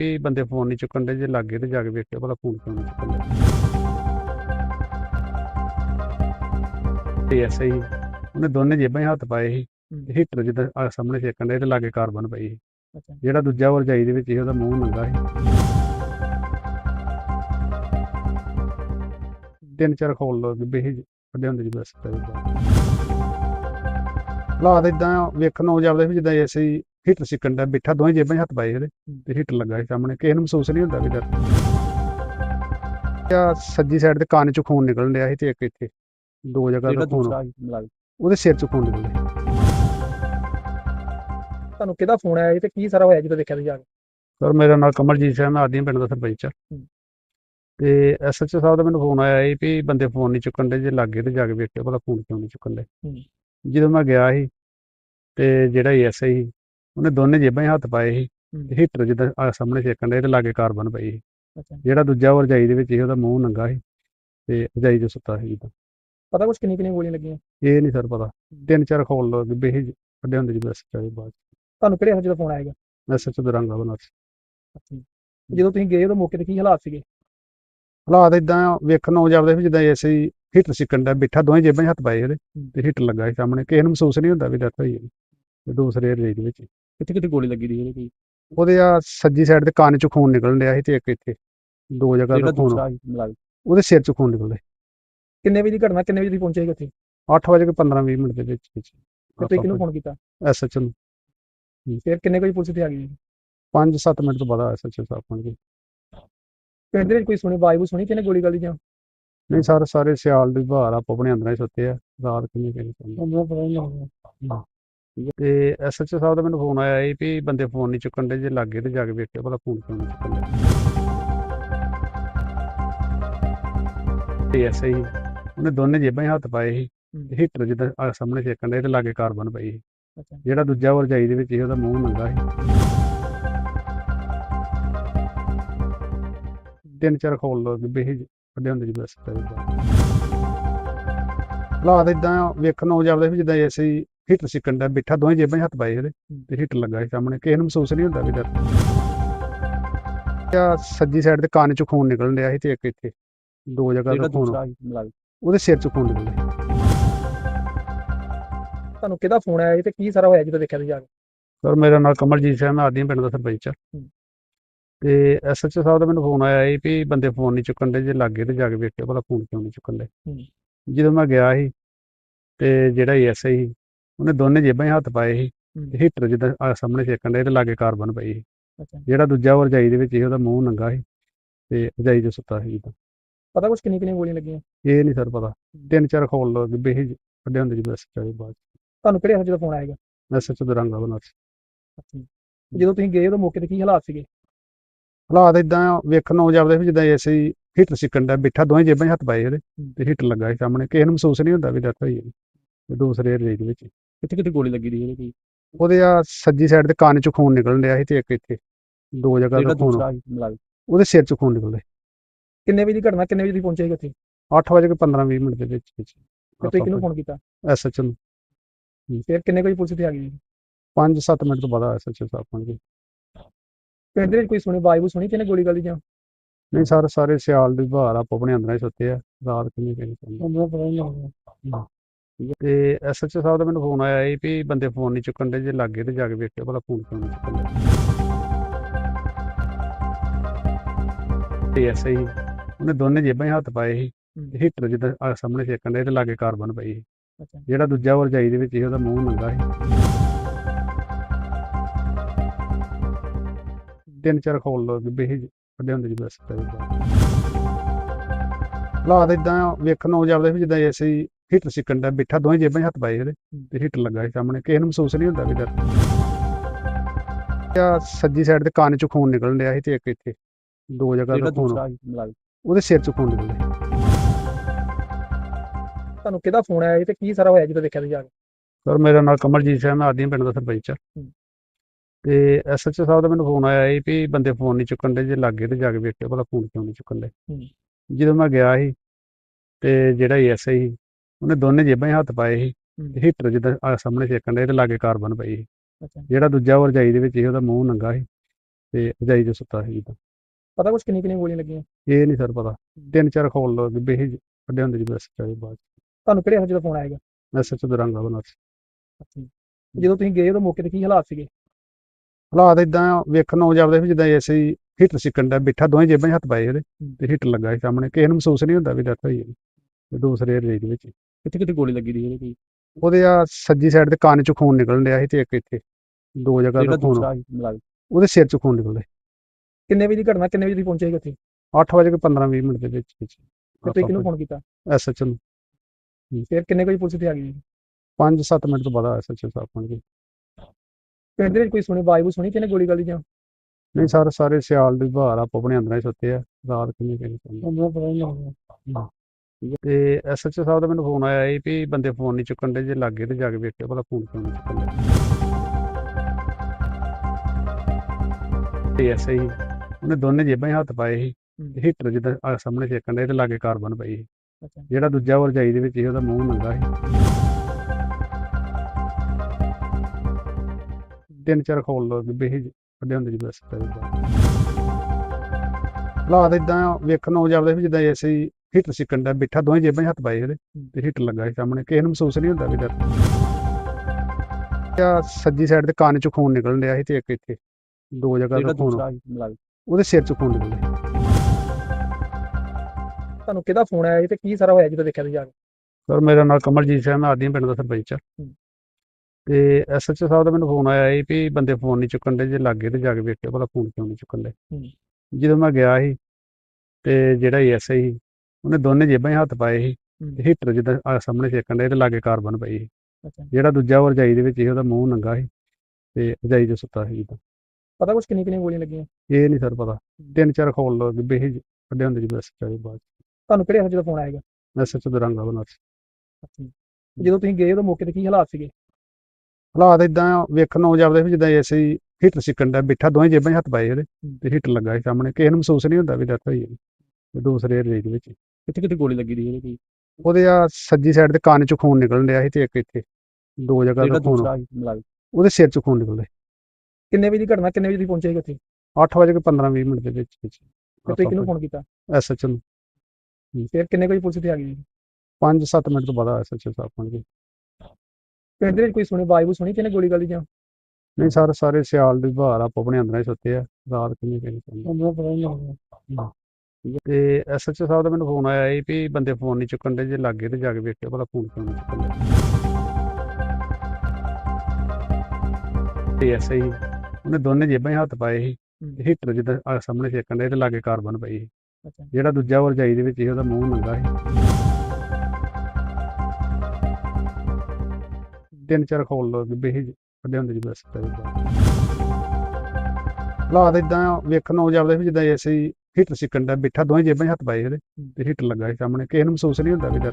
ਵੀ ਬੰਦੇ ਫੋਨ ਨਹੀਂ ਚੁੱਕਣ ਦੇ ਜੇ ਲੱਗੇ ਤੇ ਜਾ ਕੇ ਵੇਖਿਆ ਭਲਾ ਫੋਨ ਕਿਉਂ ਨਹੀਂ ਚੁੱਕਣ ਦੇ। ਤੇ ਐਸਾ ਹੀ ਉਹਨੇ ਦੋਨੇ ਜੇਬਾਂ 'ਚ ਹੱਥ ਪਾਏ ਸੀ ਤੇ ਹੀਟਰ ਜਿੱਦਾਂ ਸਾਹਮਣੇ ਸੇਕਣ ਦੇ ਤੇ ਲਾਗੇ ਕਾਰਬਨ ਪਈ ਸੀ। ਜਿਹੜਾ ਦੂਜਾ ਉਹ ਰਜਾਈ ਦੇ ਵਿੱਚ ਉਹਦਾ ਮੂੰਹ ਨੰਗਾ ਸੀ। ਤਿੰਨ ਚਾਰ ਖੋਲ ਲੋ ਗਿੱਬੇ ਹੀ ਵੱਡੇ ਹੁੰਦੇ ਜੀ ਬਸ। ਹਾਲਾਤ ਇਦਾਂ ਵੇਖਣ ਨੂੰ ਜਾਪਦਾ ਵੀ ਜਿੱਦਾਂ ਐਸੇ ਹੀ ਹੀਟਰ ਸਿੱਕਣ ਦਾ ਬਿੱਠਾ ਦੋਵੇਂ ਜੇਬਾਂ 'ਚ ਹੱਥ ਪਾਏ ਉਹਦੇ ਤੇ ਹੀਟਰ ਲੱਗਾ ਸੀ ਸਾਹਮਣੇ ਕਿਸੇ ਨੂੰ ਮਹਿਸੂਸ ਨਹੀਂ ਹੁੰਦਾ ਵੀ ਡਰ। ਆ ਸੱਜੀ ਸਾਈਡ ਤੇ ਕੰਨ 'ਚੋਂ ਖੂਨ ਨਿਕਲਣ ਡਿਆ ਸੀ ਤੇ ਇੱਕ ਇੱਥੇ ਦੋ ਜਗ੍ਹਾ ਤੋਂ ਖੂਨ ਉਹਦੇ ਸਿਰ 'ਚੋਂ ਖੂਨ ਨਿਕਲਦਾ ਤੁਹਾਨੂੰ ਕਿਹਦਾ ਫੋਨ ਆਇਆ ਸੀ ਤੇ ਕੀ ਸਾਰਾ ਹੋਇਆ ਜਦੋਂ ਦੇਖਿਆ ਤੁਸੀਂ ਜਾ ਕੇ? ਸਰ ਮੇਰਾ ਨਾਮ ਕਮਲਜੀਤ ਸਿੰਘ ਮੈਂ ਆਦੀਆਂ ਪਿੰਡ ਦਾ ਸਰਪੰਚ ਹੂੰ। ਤੇ ਐਸਐਚਓ ਸਾਹਿਬ ਦਾ ਮੈਨੂੰ ਫੋਨ ਆਇਆ ਸੀ ਵੀ ਬੰਦੇ ਫੋਨ ਨਹੀਂ ਚੁੱਕਣ ਦੇ ਜੇ ਲੱਗੇ ਤੇ ਜਾ ਕੇ ਵੇਖਿਆ ਭਲਾ ਫੋਨ ਕਿਉਂ ਨਹੀਂ ਚੁੱਕਣ ਦੇ। ਜਦੋਂ ਮੈਂ ਗਿਆ ਸੀ ਤੇ ਜਿਹੜਾ ਐਸਆਈ ਸੀ ਉਹਨੇ ਦੋਨੇ ਜੇਬਾਂ 'ਚ ਹੱਥ ਪਾਏ ਸੀ ਤੇ ਹੀਟਰ ਜਿੱਦਾਂ ਆਹ ਸਾਹਮਣੇ ਸੇਕਣ ਦੇ ਤੇ ਲਾਗੇ ਕਾਰਬਨ ਪਈ ਸੀ। ਅੱਛਾ। ਜਿਹੜਾ ਦੂਜਾ ਉਹ ਰਜਾਈ ਦੇ ਵਿੱਚ ਸੀ ਉਹਦਾ ਮੂੰਹ ਨੰਗਾ ਸੀ ਤੇ ਰਜਾਈ 'ਚ ਸੁੱਤਾ ਸੀ ਜਿੱਦਾਂ। ਪਤਾ ਕੁਛ ਕਿੰਨੀ ਕਿੰਨੀ ਗੋਲੀਆਂ ਲੱਗੀਆਂ? ਇਹ ਨਹੀਂ ਸਰ ਪਤਾ। ਤਿੰਨ ਚਾਰ ਖੋਲ ਲੋ ਗਿੱਬੇ ਹੀ ਵੱਡੇ ਹੁੰਦੇ ਜੀ ਬਸ ਚਾਹੇ ਬਾਅਦ ਤੁਹਾਨੂੰ ਕਿਹੜੇ ਹੱਥ ਜਦੋਂ ਫੋਨ ਆਏਗਾ ਐਸਐਚਓ ਦਾ ਰੰਗਾ ਬਣਾ ਜਦੋਂ ਤੁਸੀਂ ਗਏ ਉਦੋਂ ਮੌਕੇ ਤੇ ਕੀ ਹਾਲਾਤ ਸੀਗੇ? ਹਾਲਾਤ ਇਦਾਂ ਵੇਖਣ ਨੂੰ ਜਾਪਦਾ ਵੀ ਜਿੱਦਾਂ ਐਸੇ ਹੀ ਹੀਟਰ ਸਿੱਕਣ ਦਾ ਬਿੱਠਾ ਦੋਵੇਂ ਜੇਬਾਂ 'ਚ ਹੱਥ ਪਾਏ ਉਹਦੇ ਤੇ ਹੀਟਰ ਲੱਗਾ ਸੀ ਸਾਹਮਣੇ। ਕਿਸੇ ਨੂੰ ਮਹਿਸੂਸ ਨਹੀਂ ਹੁੰਦਾ ਵੀ ਡੈਥ ਹੋਈ ਹੈ। ਤੇ ਦੂਸਰੇ ਰੇਜ ਦੇ ਵਿੱਚ। ਕਿੱਥੇ ਕਿੱਥੇ ਗੋਲੀ ਲੱਗੀ ਦੀ ਉਹਦੇ ਉਹਦੇ ਆ ਸੱਜੀ ਸਾਈਡ ਤੇ ਕੰਨ 'ਚੋਂ ਖੂਨ ਨਿਕਲਣ ਡਿਆ ਸੀ ਤੇ ਇੱਕ ਇੱਥੇ ਦੋ ਜਗ੍ਹਾ ਜਿਹੜਾ ਤੋਂ ਖੂਨ। ਦੂਸਰਾ ਮੁਲਾਜ਼ਮ ਉਹਦੇ ਸਿਰ 'ਚੋਂ ਖੂਨ ਨਿਕਲਦਾ। ਕਿੰਨੇ ਵਜੇ ਦੀ ਘਟਨਾ ਕਿੰਨੇ ਵਜੇ ਤੁਸੀਂ ਪਹੁੰਚੇ ਸੀ ਉੱਥੇ? 8 ਵਜੇ ਕੇ 15 20 ਮਿੰਟ ਦੇ ਵਿੱਚ ਵਿੱਚ। ਤੇ ਤੁਸੀਂ ਕਿਹਨੂੰ ਫੋਨ ਕੀਤਾ? ਐਸਐਚਓ ਨੂੰ। ਫਿਰ ਕਿੰਨੇ ਵਜੇ ਪੁਲਿਸ ਇੱਥੇ ਆ ਗਈ? 5-7 ਮਿੰਟ ਤੋਂ ਬਾਅਦ ਐਸਐਚਓ ਸਾਹਿਬ ਪਹੁੰਚ ਗਏ। ਪਿੰਡ ਦੇ ਵਿੱਚ ਕੋਈ ਸੁਣੀ ਆਵਾਜ਼ ਸੁਣੀ ਕਿਹਨੇ ਗੋਲੀ ਗਾਲੀ ਜਾਂ? ਨਹੀਂ ਸਾਰੇ ਸਾਰੇ ਸਿਆਲ ਦੀ ਬਹਾਰ ਆਪੋ ਆਪਣੇ ਅੰਦਰਾਂ ਹੀ ਸੁੱਤੇ ਆ। ਰਾਤ ਕਿੰਨੇ ਕਿੰਨੇ ਤੇ ਐਸਐਚਓ ਸਾਹਿਬ ਦਾ ਮੈਨੂੰ ਫੋਨ ਆਇਆ ਸੀ ਵੀ ਬੰਦੇ ਫੋਨ ਨਹੀਂ ਚੁੱਕਣ ਦੇ ਜੇ ਲੱਗੇ ਤੇ ਜਾ ਕੇ ਵੇਖਿਆ ਭਲਾ ਫੋਨ ਕਿਉਂ ਨਹੀਂ ਚੁੱਕਣ ਦੇ। ਤੇ ਐਸਾ ਹੀ ਉਹਨੇ ਦੋਨੇ ਜੇਬਾਂ 'ਚ ਹੱਥ ਪਾਏ ਸੀ ਹੀਟਰ ਜਿੱਦਾਂ ਸਾਹਮਣੇ ਸੇਕਣ ਦੇ ਤੇ ਲਾਗੇ ਕਾਰਬਨ ਪਈ ਸੀ। ਜਿਹੜਾ ਦੂਜਾ ਉਹ ਰਜਾਈ ਦੇ ਵਿੱਚ ਸੀ ਉਹਦਾ ਮੂੰਹ ਨੰਗਾ ਸੀ। ਤਿੰਨ ਚਾਰ ਖੋਲ ਲੋ ਗਿੱਬੇ ਹੀ ਵੱਡੇ ਹੁੰਦੇ ਜੀ ਬਸ ਚਾਹੇ ਬਾਅਦ ਹਾਲਾਤ ਇਦਾਂ ਵੇਖਣ ਨੂੰ ਜਾਪਦਾ ਵੀ ਜਿੱਦਾਂ ਐਸੇ ਹੀ ਹੀਟਰ ਸਿੱਕਣ ਦਾ ਬਿੱਠਾ ਦੋਵੇਂ ਜੇਬਾਂ 'ਚ ਹੱਥ ਪਾਏ ਉਹਦੇ ਤੇ ਹੀਟਰ ਲੱਗਾ ਸੀ ਸਾਹਮਣੇ ਕਿਸੇ ਨੂੰ ਮਹਿਸੂਸ ਨਹੀਂ ਹੁੰਦਾ ਵੀ ਡਰ। ਆ ਸੱਜੀ ਸਾਈਡ ਤੇ ਕੰਨ 'ਚੋਂ ਖੂਨ ਨਿਕਲਣ ਡਿਆ ਸੀ ਤੇ ਇੱਕ ਇੱਥੇ ਦੋ ਜਗ੍ਹਾ ਤੋਂ ਖੂਨ। ਉਹਦੇ ਸਿਰ 'ਚੋਂ ਖੂਨ ਨਿਕਲਦਾ ਤੁਹਾਨੂੰ ਕਿਹਦਾ ਫੋਨ ਆਇਆ ਤੇ ਕੀ ਸਾਰਾ ਹੋਇਆ ਜਦੋਂ ਦੇਖਿਆ ਤੁਸੀਂ ਜਾ ਕੇ? ਸਰ ਮੇਰਾ ਨਾਮ ਕਮਲਜੀਤ ਸਿੰਘ ਮੈਂ ਆਦੀਆਂ ਪਿੰਡ ਦਾ ਸਰਪੰਚ ਹੂੰ। ਤੇ ਐਸਐਚਓ ਸਾਹਿਬ ਦਾ ਮੈਨੂੰ ਫੋਨ ਆਇਆ ਸੀ ਵੀ ਬੰਦੇ ਫੋਨ ਨਹੀਂ ਚੁੱਕਣ ਦੇ ਜੇ ਲੱਗੇ ਤੇ ਜਾ ਕੇ ਵੇਖਿਆ ਭਲਾ ਫੋਨ ਕਿਉਂ ਨਹੀਂ ਚੁੱਕਣ ਦੇ। ਜਦੋਂ ਮੈਂ ਗਿਆ ਸੀ ਤੇ ਜਿਹੜਾ ਐਸਆਈ ਸੀ ਉਹਨੇ ਦੋਨੇ ਜੇਬਾਂ 'ਚ ਹੱਥ ਪਾਏ ਸੀ ਤੇ ਹੀਟਰ ਜਿੱਦਾਂ ਆਹ ਸਾਹਮਣੇ ਸੇਕਣ ਦੇ ਤੇ ਲਾਗੇ ਕਾਰਬਨ ਪਈ ਸੀ। ਅੱਛਾ। ਜਿਹੜਾ ਦੂਜਾ ਉਹ ਰਜਾਈ ਦੇ ਵਿੱਚ ਸੀ ਉਹਦਾ ਮੂੰਹ ਨੰਗਾ ਸੀ ਤੇ ਰਜਾਈ 'ਚ ਸੁੱਤਾ ਸੀ ਜਿੱਦਾਂ। ਪਤਾ ਕੁਛ ਕਿੰਨੀ ਕਿੰਨੀ ਗੋਲੀਆਂ ਲੱਗੀਆਂ? ਇਹ ਨਹੀਂ ਸਰ ਪਤਾ। ਤਿੰਨ ਚਾਰ ਖੋਲ ਲੋ ਗਿੱਬੇ ਹੀ ਵੱਡੇ ਹੁੰਦੇ ਜੀ ਬਸ ਚਾਹੇ ਬਾਅਦ। ਤੁਹਾਨੂੰ ਕਿਹੜੇ ਹੱਥ ਜਦੋਂ ਫੋਨ ਆਏਗਾ ਐਸਐਚਓ ਦਾ ਰੰਗਾ ਬਣਾ ਜਦੋਂ ਤੁਸੀਂ ਗਏ ਉਦੋਂ ਮੌਕੇ ਤੇ ਕੀ ਹਾਲਾਤ ਸੀਗੇ? ਹਾਲਾਤ ਇਦਾਂ ਵੇਖਣ ਨੂੰ ਜਾਪਦਾ ਵੀ ਜਿੱਦਾਂ ਐਸੇ ਹੀ ਹੀਟਰ ਸਿੱਕਣ ਦਾ ਬਿੱਠਾ ਦੋਵੇਂ ਜੇਬਾਂ 'ਚ ਹੱਥ ਪਾਏ ਉਹਦੇ ਤੇ ਹੀਟਰ ਲੱਗਾ ਸੀ ਸਾਹਮਣੇ। ਕਿਸੇ ਨੂੰ ਮਹਿਸੂਸ ਨਹੀਂ ਹੁੰਦਾ ਵੀ ਡੈਥ ਹੋਈ ਹੈ। ਦੂਸਰੇ ਰੇਜ ਦੇ ਵਿੱਚ। ਕਿੱਥੇ ਕਿੱਥੇ ਗੋਲੀ ਲੱਗੀ ਦੀ ਉਹਦੇ ਉਹਦੇ ਆ ਸੱਜੀ ਸਾਈਡ ਤੇ ਕੰਨ 'ਚੋਂ ਖੂਨ ਨਿਕਲਣ ਡਿਆ ਸੀ ਤੇ ਇੱਕ ਇੱਥੇ ਦੋ ਜਗ੍ਹਾ ਜਿਹੜਾ ਤੋਂ ਖੂਨ। ਦੂਸਰਾ ਮੁਲਾਜ਼ਮ ਉਹਦੇ ਸਿਰ 'ਚੋਂ ਖੂਨ ਨਿਕਲਦਾ। ਕਿੰਨੇ ਵਜੇ ਦੀ ਘਟਨਾ ਕਿੰਨੇ ਵਜੇ ਤੁਸੀਂ ਪਹੁੰਚੇ ਸੀ ਉੱਥੇ 8 ਵਜੇ ਕੇ 15 20 ਮਿੰਟ ਦੇ ਵਿੱਚ ਵਿੱਚ। ਤੇ ਤੁਸੀਂ ਕਿਹਨੂੰ ਫੋਨ ਕੀਤਾ? ਐਸਐਚਓ ਨੂੰ। ਫਿਰ ਕਿੰਨੇ ਵਜੇ ਪੁਲਿਸ ਇੱਥੇ ਆ ਗਈ? 5-7 ਮਿੰਟ ਤੋਂ ਬਾਅਦ ਐਸਐਚਓ ਸਾਹਿਬ ਪਹੁੰਚ ਗਏ। ਪਿੰਡ ਦੇ ਵਿੱਚ ਕੋਈ ਸੁਣੀ ਆਵਾਜ਼ ਸੁਣੀ ਕਿਹਨੇ ਗੋਲੀ ਗਾਲੀ ਜਾਂ? ਨਹੀਂ ਸਾਰੇ ਸਾਰੇ ਸਿਆਲ ਦੀ ਬਹਾਰ ਆਪੋ ਆਪਣੇ ਅੰਦਰਾਂ ਹੀ ਸੁੱਤੇ ਆ। ਰਾਤ ਕਿੰਨੇ ਕਿੰਨੇ ਤੇ ਐਸਐਚਓ ਸਾਹਿਬ ਦਾ ਮੈਨੂੰ ਫੋਨ ਆਇਆ ਸੀ ਵੀ ਬੰਦੇ ਫੋਨ ਨਹੀਂ ਚੁੱਕਣ ਦੇ ਜੇ ਲੱਗੇ ਤੇ ਜਾ ਕੇ ਵੇਖਿਆ ਭਲਾ ਫੋਨ ਕਿਉਂ ਨਹੀਂ ਚੁੱਕਣ ਦੇ। ਤੇ ਐਸਾ ਹੀ ਉਹਨੇ ਦੋਨੇ ਜੇਬਾਂ 'ਚ ਹੱਥ ਪਾਏ ਸੀ ਤੇ ਹੀਟਰ ਜਿੱਦਾਂ ਸਾਹਮਣੇ ਸੇਕਣ ਦੇ ਤੇ ਲਾਗੇ ਕਾਰਬਨ ਪਈ ਸੀ। ਜਿਹੜਾ ਦੂਜਾ ਉਹ ਰਜਾਈ ਦੇ ਵਿੱਚ ਸੀ ਉਹਦਾ ਮੂੰਹ ਨੰਗਾ ਸੀ। ਤਿੰਨ ਚਾਰ ਖੋਲ ਲੋ ਗਿੱਬੇ ਹੀ ਵੱਡੇ ਹੁੰਦੇ ਜੀ ਬਸ ਬਾਅਦ ਹਾਲਾਤ ਇਦਾਂ ਵੇਖਣ ਨੂੰ ਜਾਪਦਾ ਵੀ ਜਿੱਦਾਂ ਐਸੇ ਹੀ ਹੀਟਰ ਸਿੱਕਣ ਦਾ ਬਿੱਠਾ ਦੋਵੇਂ ਜੇਬਾਂ 'ਚ ਹੱਥ ਪਾਏ ਉਹਦੇ ਤੇ ਹੀਟਰ ਲੱਗਾ ਸੀ ਸਾਹਮਣੇ ਕਿਸੇ ਨੂੰ ਮਹਿਸੂਸ ਨਹੀਂ ਹੁੰਦਾ ਵੀ ਡਰ। ਆ ਸੱਜੀ ਸਾਈਡ ਤੇ ਕੰਨ 'ਚੋਂ ਖੂਨ ਨਿਕਲਣ ਡਿਆ ਸੀ ਤੇ ਇੱਕ ਇੱਥੇ ਦੋ ਜਗ੍ਹਾ ਤੋਂ ਖੂਨ। ਉਹਦੇ ਸਿਰ 'ਚੋਂ ਖੂਨ ਨਿਕਲਦਾ ਤੁਹਾਨੂੰ ਕਿਹਦਾ ਫੋਨ ਆਇਆ ਤੇ ਕੀ ਸਾਰਾ ਹੋਇਆ ਜਦੋਂ ਦੇਖਿਆ ਤੁਸੀਂ ਜਾ ਕੇ? ਸਰ ਮੇਰਾ ਨਾਮ ਕਮਲਜੀਤ ਸਿੰਘ ਮੈਂ ਆਦੀਆਂ ਪਿੰਡ ਦਾ ਸਰਪੰਚ ਹੂੰ। ਤੇ ਐਸਐਚਓ ਸਾਹਿਬ ਦਾ ਮੈਨੂੰ ਫੋਨ ਆਇਆ ਸੀ ਵੀ ਬੰਦੇ ਫੋਨ ਨਹੀਂ ਚੁੱਕਣ ਦੇ ਜੇ ਲੱਗੇ ਤੇ ਜਾ ਕੇ ਵੇਖਿਆ ਭਲਾ ਫੋਨ ਕਿਉਂ ਨਹੀਂ ਚੁੱਕਣ ਦੇ। ਜਦੋਂ ਮੈਂ ਗਿਆ ਸੀ ਤੇ ਜਿਹੜਾ ਐਸਆਈ ਸੀ ਉਹਨੇ ਦੋਨੇ ਜੇਬਾਂ 'ਚ ਹੱਥ ਪਾਏ ਸੀ ਤੇ ਹੀਟਰ ਜਿੱਦਾਂ ਆਹ ਸਾਹਮਣੇ ਸੇਕਣ ਦੇ ਤੇ ਲਾਗੇ ਕਾਰਬਨ ਪਈ ਸੀ। ਅੱਛਾ। ਜਿਹੜਾ ਦੂਜਾ ਉਹ ਰਜਾਈ ਦੇ ਵਿੱਚ ਸੀ ਉਹਦਾ ਮੂੰਹ ਨੰਗਾ ਸੀ ਤੇ ਰਜਾਈ 'ਚ ਸੁੱਤਾ ਸੀ ਜਿੱਦਾਂ। ਪਤਾ ਕੁਛ ਕਿੰਨੀ ਕਿੰਨੀ ਗੋਲੀਆਂ ਲੱਗੀਆਂ? ਇਹ ਨਹੀਂ ਸਰ ਪਤਾ। ਤਿੰਨ ਚਾਰ ਖੋਲ ਲੋ ਬੇਹੀ ਕੱਢੇ ਹੁੰਦੇ ਜੀ ਬਸ ਚਾਹੇ ਬਾਅਦ। ਤੁਹਾਨੂੰ ਕਿਹੜੇ ਹੱਥ ਦਾ ਫੋਨ ਆਏਗਾ? ਐਸਐਚ ਦਰੰਗਾ ਬਣਾ ਜਦੋਂ ਤੁਸੀਂ ਗਏ ਉਦੋਂ ਮੌਕੇ ਤੇ ਕੀ ਹਾਲਾਤ ਸੀਗੇ? ਹਾਲਾਤ ਇਦਾਂ ਵੇਖਣ ਨੂੰ ਜਾਪਦੇ ਵੀ ਜਿੱਦਾਂ ਐਸੇ ਹੀ ਹੀਟਰ ਸਿੱਕਣ ਦਾ ਬਿਠਾ ਦੋਵੇਂ ਜੇਬਾਂ 'ਚ ਹੱਥ ਪਾਏ ਉਹਦੇ ਤੇ ਹੀਟਰ ਲੱਗਾ ਸੀ ਸਾਹਮਣੇ। ਕਿਸੇ ਨੂੰ ਮਹਿਸੂਸ ਨਹੀਂ ਹੁੰਦਾ ਵੀ ਡੈਥ ਹੋਈ ਹੈ। ਤੇ ਦੂਸਰੇ ਰੇਜ ਦੇ ਵਿੱਚ। ਕਿੱਥੇ ਕਿੱਥੇ ਗੋਲੀ ਲੱਗੀ ਦੀ ਉਹਦੇ? ਉਹਦੇ ਆ ਸੱਜੀ ਸਾਈਡ ਤੇ ਕੰਨ 'ਚੋਂ ਖੂਨ ਨਿਕਲਣ ਡਿਆ ਸੀ ਤੇ ਇੱਕ ਇੱਥੇ ਦੋ ਜਗ੍ਹਾ ਤੋਂ ਖੂਨ। ਉਹਦੇ ਸਿਰ 'ਚੋਂ ਖੂਨ ਨਿਕਲਦਾ। ਕਿੰਨੇ ਵਜੇ ਦੀ ਘਟਨਾ ਕਿੰਨੇ ਵਜੇ ਦੀ ਪਹੁੰਚੇ ਉੱਥੇ? 8 ਵਜੇ ਕੇ 15 20 ਮਿੰਟ ਦੇ ਵਿੱਚ ਵਿੱਚ। ਤੇ ਤੁਸੀਂ ਕਿਹਨੂੰ ਫੋਨ ਕੀਤਾ? ਐਸਐਚ ਨੂੰ। ਫਿਰ ਕਿੰਨੇ ਵਜੇ ਪੁਲਿਸ ਇੱਥੇ ਆ ਗਈ? 5-7 ਮਿੰਟ ਤੋਂ ਬਾਅਦ ਐਸਐਚ ਸਾਹਿਬ ਪਹੁੰਚ ਗਏ। ਪਿੰਡ ਦੇ ਕੋਈ ਸੁਣੀ ਆਵਾਜ਼ ਬੂ ਸੁਣੀ ਕਿਨੇ ਗੋਲੀ ਗਾਲੀ ਜਾਂ? ਨਹੀਂ ਸਰ ਸਾਰੇ ਸਿਆਲ ਦੇ ਬਾਹਰ ਆਪੋ ਆਪਣੇ ਅੰਦਰਾਂ ਹੀ ਸੁੱਤੇ ਆ। ਰਾਤ ਕਿੰਨੀ ਕਿੰਨੀ ਪਤਾ ਨਹੀਂ ਤੇ ਐਸਐਚ ਸਾਹਿਬ ਦਾ ਮੈਨੂੰ ਫੋਨ ਆਇਆ ਸੀ ਵੀ ਬੰਦੇ ਫੋਨ ਨਹੀਂ ਚੁੱਕਣ ਦੇ ਜੇ ਲੱਗੇ ਤੇ ਜਾ ਕੇ ਵੇਖਿਓ ਭਲਾ ਫੋਨ ਕਿਉਂ ਨਹੀਂ ਚੁੱਕਣ ਦੇ। ਤੇ ਐਸੇ ਹੀ ਉਹਨੇ ਦੋਨੇ ਜੇਬਾਂ 'ਚ ਹੱਥ ਪਾਏ ਸੀ ਤੇ ਹੀਟਰ ਜਿੱਦਾਂ ਸਾਹਮਣੇ ਸੇਕਣ ਦੇ ਤੇ ਲਾਗੇ ਕਾਰਬਨ ਪਈ ਸੀ। ਜਿਹੜਾ ਦੂਜਾ ਉਹ ਰਜਾਈ ਦੇ ਵਿੱਚ ਸੀ ਉਹਦਾ ਮੂੰਹ ਨੰਗਾ ਸੀ। ਤਿੰਨ ਚਾਰ ਖੋਲ ਲੋ ਬੇਹੀ ਕੱਢੇ ਹੁੰਦੇ ਜੀ ਬਸ ਬਾਅਦ ਹਾਲਾਤ ਇਦਾਂ ਵੇਖਣ ਨੂੰ ਜਾਪਦੇ ਵੀ ਜਿੱਦਾਂ ਐਸੇ ਹੀ ਹੀਟਰ ਸਿੱਕਣ ਦਾ ਬਿਠਾ ਦੋਵੇਂ ਜੇਬਾਂ 'ਚ ਹੱਥ ਪਾਏ ਉਹਦੇ ਤੇ ਹੀਟਰ ਲੱਗਾ ਸੀ ਸਾਹਮਣੇ ਕਿਸੇ ਨੂੰ ਮਹਿਸੂਸ ਨਹੀਂ ਹੁੰਦਾ ਵੀ ਡਰ। ਆ ਸੱਜੀ ਸਾਈਡ ਤੇ ਕੰਨ 'ਚੋਂ ਖੂਨ ਨਿਕਲਣ ਡਿਆ ਸੀ ਤੇ ਇੱਕ ਇੱਥੇ ਦੋ ਜਗ੍ਹਾ ਤੋਂ ਖੂਨ ਉਹਦੇ ਸਿਰ 'ਚੋਂ ਖੂਨ ਨਿਕਲਦਾ ਤੁਹਾਨੂੰ ਕਿਹਦਾ ਫੋਨ ਆਇਆ ਤੇ ਕੀ ਸਾਰਾ ਹੋਇਆ ਜਦੋਂ ਦੇਖਿਆ ਤੁਸੀਂ ਜਾ ਕੇ? ਸਰ ਮੇਰਾ ਨਾਮ ਕਮਲਜੀਤ ਸਿੰਘ ਮੈਂ ਆਦੀਆਂ ਪਿੰਡ ਦਾ ਸਰਪੰਚ ਆ ਤੇ ਐਸਐਚਓ ਸਾਹਿਬ ਦਾ ਮੈਨੂੰ ਫੋਨ ਆਇਆ ਸੀ ਵੀ ਬੰਦੇ ਫੋਨ ਨਹੀਂ ਚੁੱਕਣ ਦੇ ਜੇ ਲੱਗੇ ਤੇ ਜਾ ਕੇ ਵੇਖਿਓ ਭਲਾ ਫੋਨ ਕਿਉਂ ਨਹੀਂ ਚੁੱਕਣ ਦੇ। ਜਦੋਂ ਮੈਂ ਗਿਆ ਸੀ ਤੇ ਜਿਹੜਾ ਐਸਆਈ ਉਹਨੇ ਦੋਨੇ ਜੇਬਾਂ 'ਚ ਹੱਥ ਪਾਏ ਸੀ ਤੇ ਹੀਟਰ ਜਿੱਦਾਂ ਆਹ ਸਾਹਮਣੇ ਸੇਕਣ ਦੇ ਤੇ ਲਾਗੇ ਕਾਰਬਨ ਪਈ ਸੀ। ਅੱਛਾ। ਜਿਹੜਾ ਦੂਜਾ ਉਹ ਰਜਾਈ ਦੇ ਵਿੱਚ ਸੀ ਉਹਦਾ ਮੂੰਹ ਨੰਗਾ ਸੀ ਤੇ ਰਜਾਈ 'ਚ ਸੁੱਤਾ ਸੀ ਜਿੱਦਾਂ। ਪਤਾ ਕੁਛ ਕਿੰਨੀ ਕਿੰਨੀ ਗੋਲੀਆਂ ਲੱਗੀਆਂ? ਇਹ ਨਹੀਂ ਸਰ ਪਤਾ। ਤਿੰਨ ਚਾਰ ਖੋਲ ਲੋ ਬੇਹੀ ਕੱਢੇ ਹੁੰਦੇ ਜੀ ਬਸ ਚਾਹੇ ਬਾਅਦ। ਤੁਹਾਨੂੰ ਕਿਹੜੇ ਹੱਥ ਦਾ ਫੋਨ ਆਏਗਾ ਐਸਐਚਓ ਦਰੰਗਾ ਬਣਾ ਜਦੋਂ ਤੁਸੀਂ ਗਏ ਉਦੋਂ ਮੌਕੇ ਤੇ ਕੀ ਹਾਲਾਤ ਸੀਗੇ? ਹਾਲਾਤ ਇਦਾਂ ਵੇਖਣ ਨੂੰ ਜਾਪਦੇ ਵੀ ਜਿੱਦਾਂ ਐਸੇ ਹੀ ਹੀਟਰ ਸਿੱਕਣ ਦਾ ਬਿਠਾ ਦੋਵੇਂ ਜੇਬਾਂ 'ਚ ਹੱਥ ਪਾਏ ਉਹਦੇ ਤੇ ਹੀਟਰ ਲੱਗਾ ਸੀ ਸਾਹਮਣੇ। ਕਿਸੇ ਨੂੰ ਮਹਿਸੂਸ ਨਹੀਂ ਹੁੰਦਾ ਵੀ ਡੈਥ ਹੋਈ ਹੈ। ਤੇ ਦੂਸਰੇ ਰੇਜ ਦੇ ਵਿੱਚ। ਕਿੱਥੇ ਕਿੱਥੇ ਗੋਲੀ ਲੱਗੀ ਦੀ ਉਹਦੇ ਉਹਦੇ ਆ ਸੱਜੀ ਸਾਈਡ ਤੇ ਕੰਨ 'ਚੋਂ ਖੂਨ ਨਿਕਲਣ ਡਿਆ ਸੀ ਤੇ ਇੱਕ ਇੱਥੇ ਦੋ ਜਗ੍ਹਾ ਤੋਂ ਖੂਨ। ਮੁਲਾਜ਼ਮ ਉਹਦੇ ਸਿਰ 'ਚੋਂ ਖੂਨ ਨਿਕਲਦਾ। ਕਿੰਨੇ ਵਜੇ ਦੀ ਘਟਨਾ ਕਿੰਨੇ ਵਜੇ ਦੀ ਪਹੁੰਚੇ ਉੱਥੇ? 8 ਵਜੇ ਕੇ 15 20 ਮਿੰਟ ਦੇ ਵਿੱਚ ਵਿੱਚ। ਤੇ ਤੁਸੀਂ ਕਿਹਨੂੰ ਫੋਨ ਕੀਤਾ? ਐਸਐਚ ਨੂੰ। ਫਿਰ ਕਿੰਨੇ ਵਜੇ ਪੁਲਿਸ ਇੱਥੇ ਆ ਗਈ? 5-7 ਮਿੰਟ ਤੋਂ ਬਾਅਦ ਐਸਐਚ ਸਾਹਿਬ ਪਹੁੰਚ ਗਏ। ਪਿੰਡ ਦੇ ਵਿੱਚ ਕੋਈ ਸੁਣੀ ਆਵਾਜ਼ ਬੂ ਸੁਣੀ ਕਿਨੇ ਗੋਲੀ ਗਾਲੀ ਜਾਂ? ਨਹੀਂ ਸਰ ਸਾਰੇ ਸਿਆਲ ਦੇ ਬਾਹਰ ਆਪੋ ਆਪਣੇ ਅੰਦਰਾਂ ਹੀ ਸੁੱਤੇ ਆ। ਰਾਤ ਕਿੰਨੀ ਕਿੰਨੀ ਤੇ ਐਸਐਚ ਸਾਹਿਬ ਦਾ ਮੈਨੂੰ ਫੋਨ ਆਇਆ ਸੀ ਵੀ ਬੰਦੇ ਫੋਨ ਨਹੀਂ ਚੁੱਕਣ ਦੇ ਜੇ ਲੱਗੇ ਤੇ ਜਾ ਕੇ ਵੇਖਿਓ ਭਲਾ ਫੋਨ ਕਿਉਂ ਨਹੀਂ ਚੁੱਕਣ ਦੇ। ਤੇ ਐਸੇ ਹੀ ਉਹਨੇ ਦੋਨੇ ਜੇਬਾਂ 'ਚ ਹੱਥ ਪਾਏ ਸੀ ਹੀਟਰ ਜਿੱਦਾਂ ਸਾਹਮਣੇ ਸੇਕਣ ਦੇ ਤੇ ਲਾਗੇ ਕਾਰਬਨ ਪਈ ਸੀ। ਜਿਹੜਾ ਦੂਜਾ ਉਹ ਰਜਾਈ ਦੇ ਵਿੱਚ ਸੀ ਉਹਦਾ ਮੂੰਹ ਨੰਗਾ ਸੀ। ਤਿੰਨ ਚਾਰ ਖੋਲ ਲੋ ਬੇਹੀ ਕੱਢੇ ਹੁੰਦੇ ਜੀ ਬਸ। ਚਾਹੇ ਬਾਅਦ ਹਾਲਾਤ ਇਦਾਂ ਵੇਖਣ ਨੂੰ ਜਾਪਦੇ ਵੀ ਜਿੱਦਾਂ ਐਸੇ ਹੀ ਹੀਟਰ ਸਿੱਕਣ ਦਾ ਬਿਠਾ ਦੋਵੇਂ ਜੇਬਾਂ 'ਚ ਹੱਥ ਪਾਏ ਉਹਦੇ ਤੇ ਹੀਟਰ ਲੱਗਾ ਸੀ ਸਾਹਮਣੇ ਕਿਸੇ ਨੂੰ ਮਹਿਸੂਸ ਨਹੀਂ ਹੁੰਦਾ ਵੀ ਡਰ।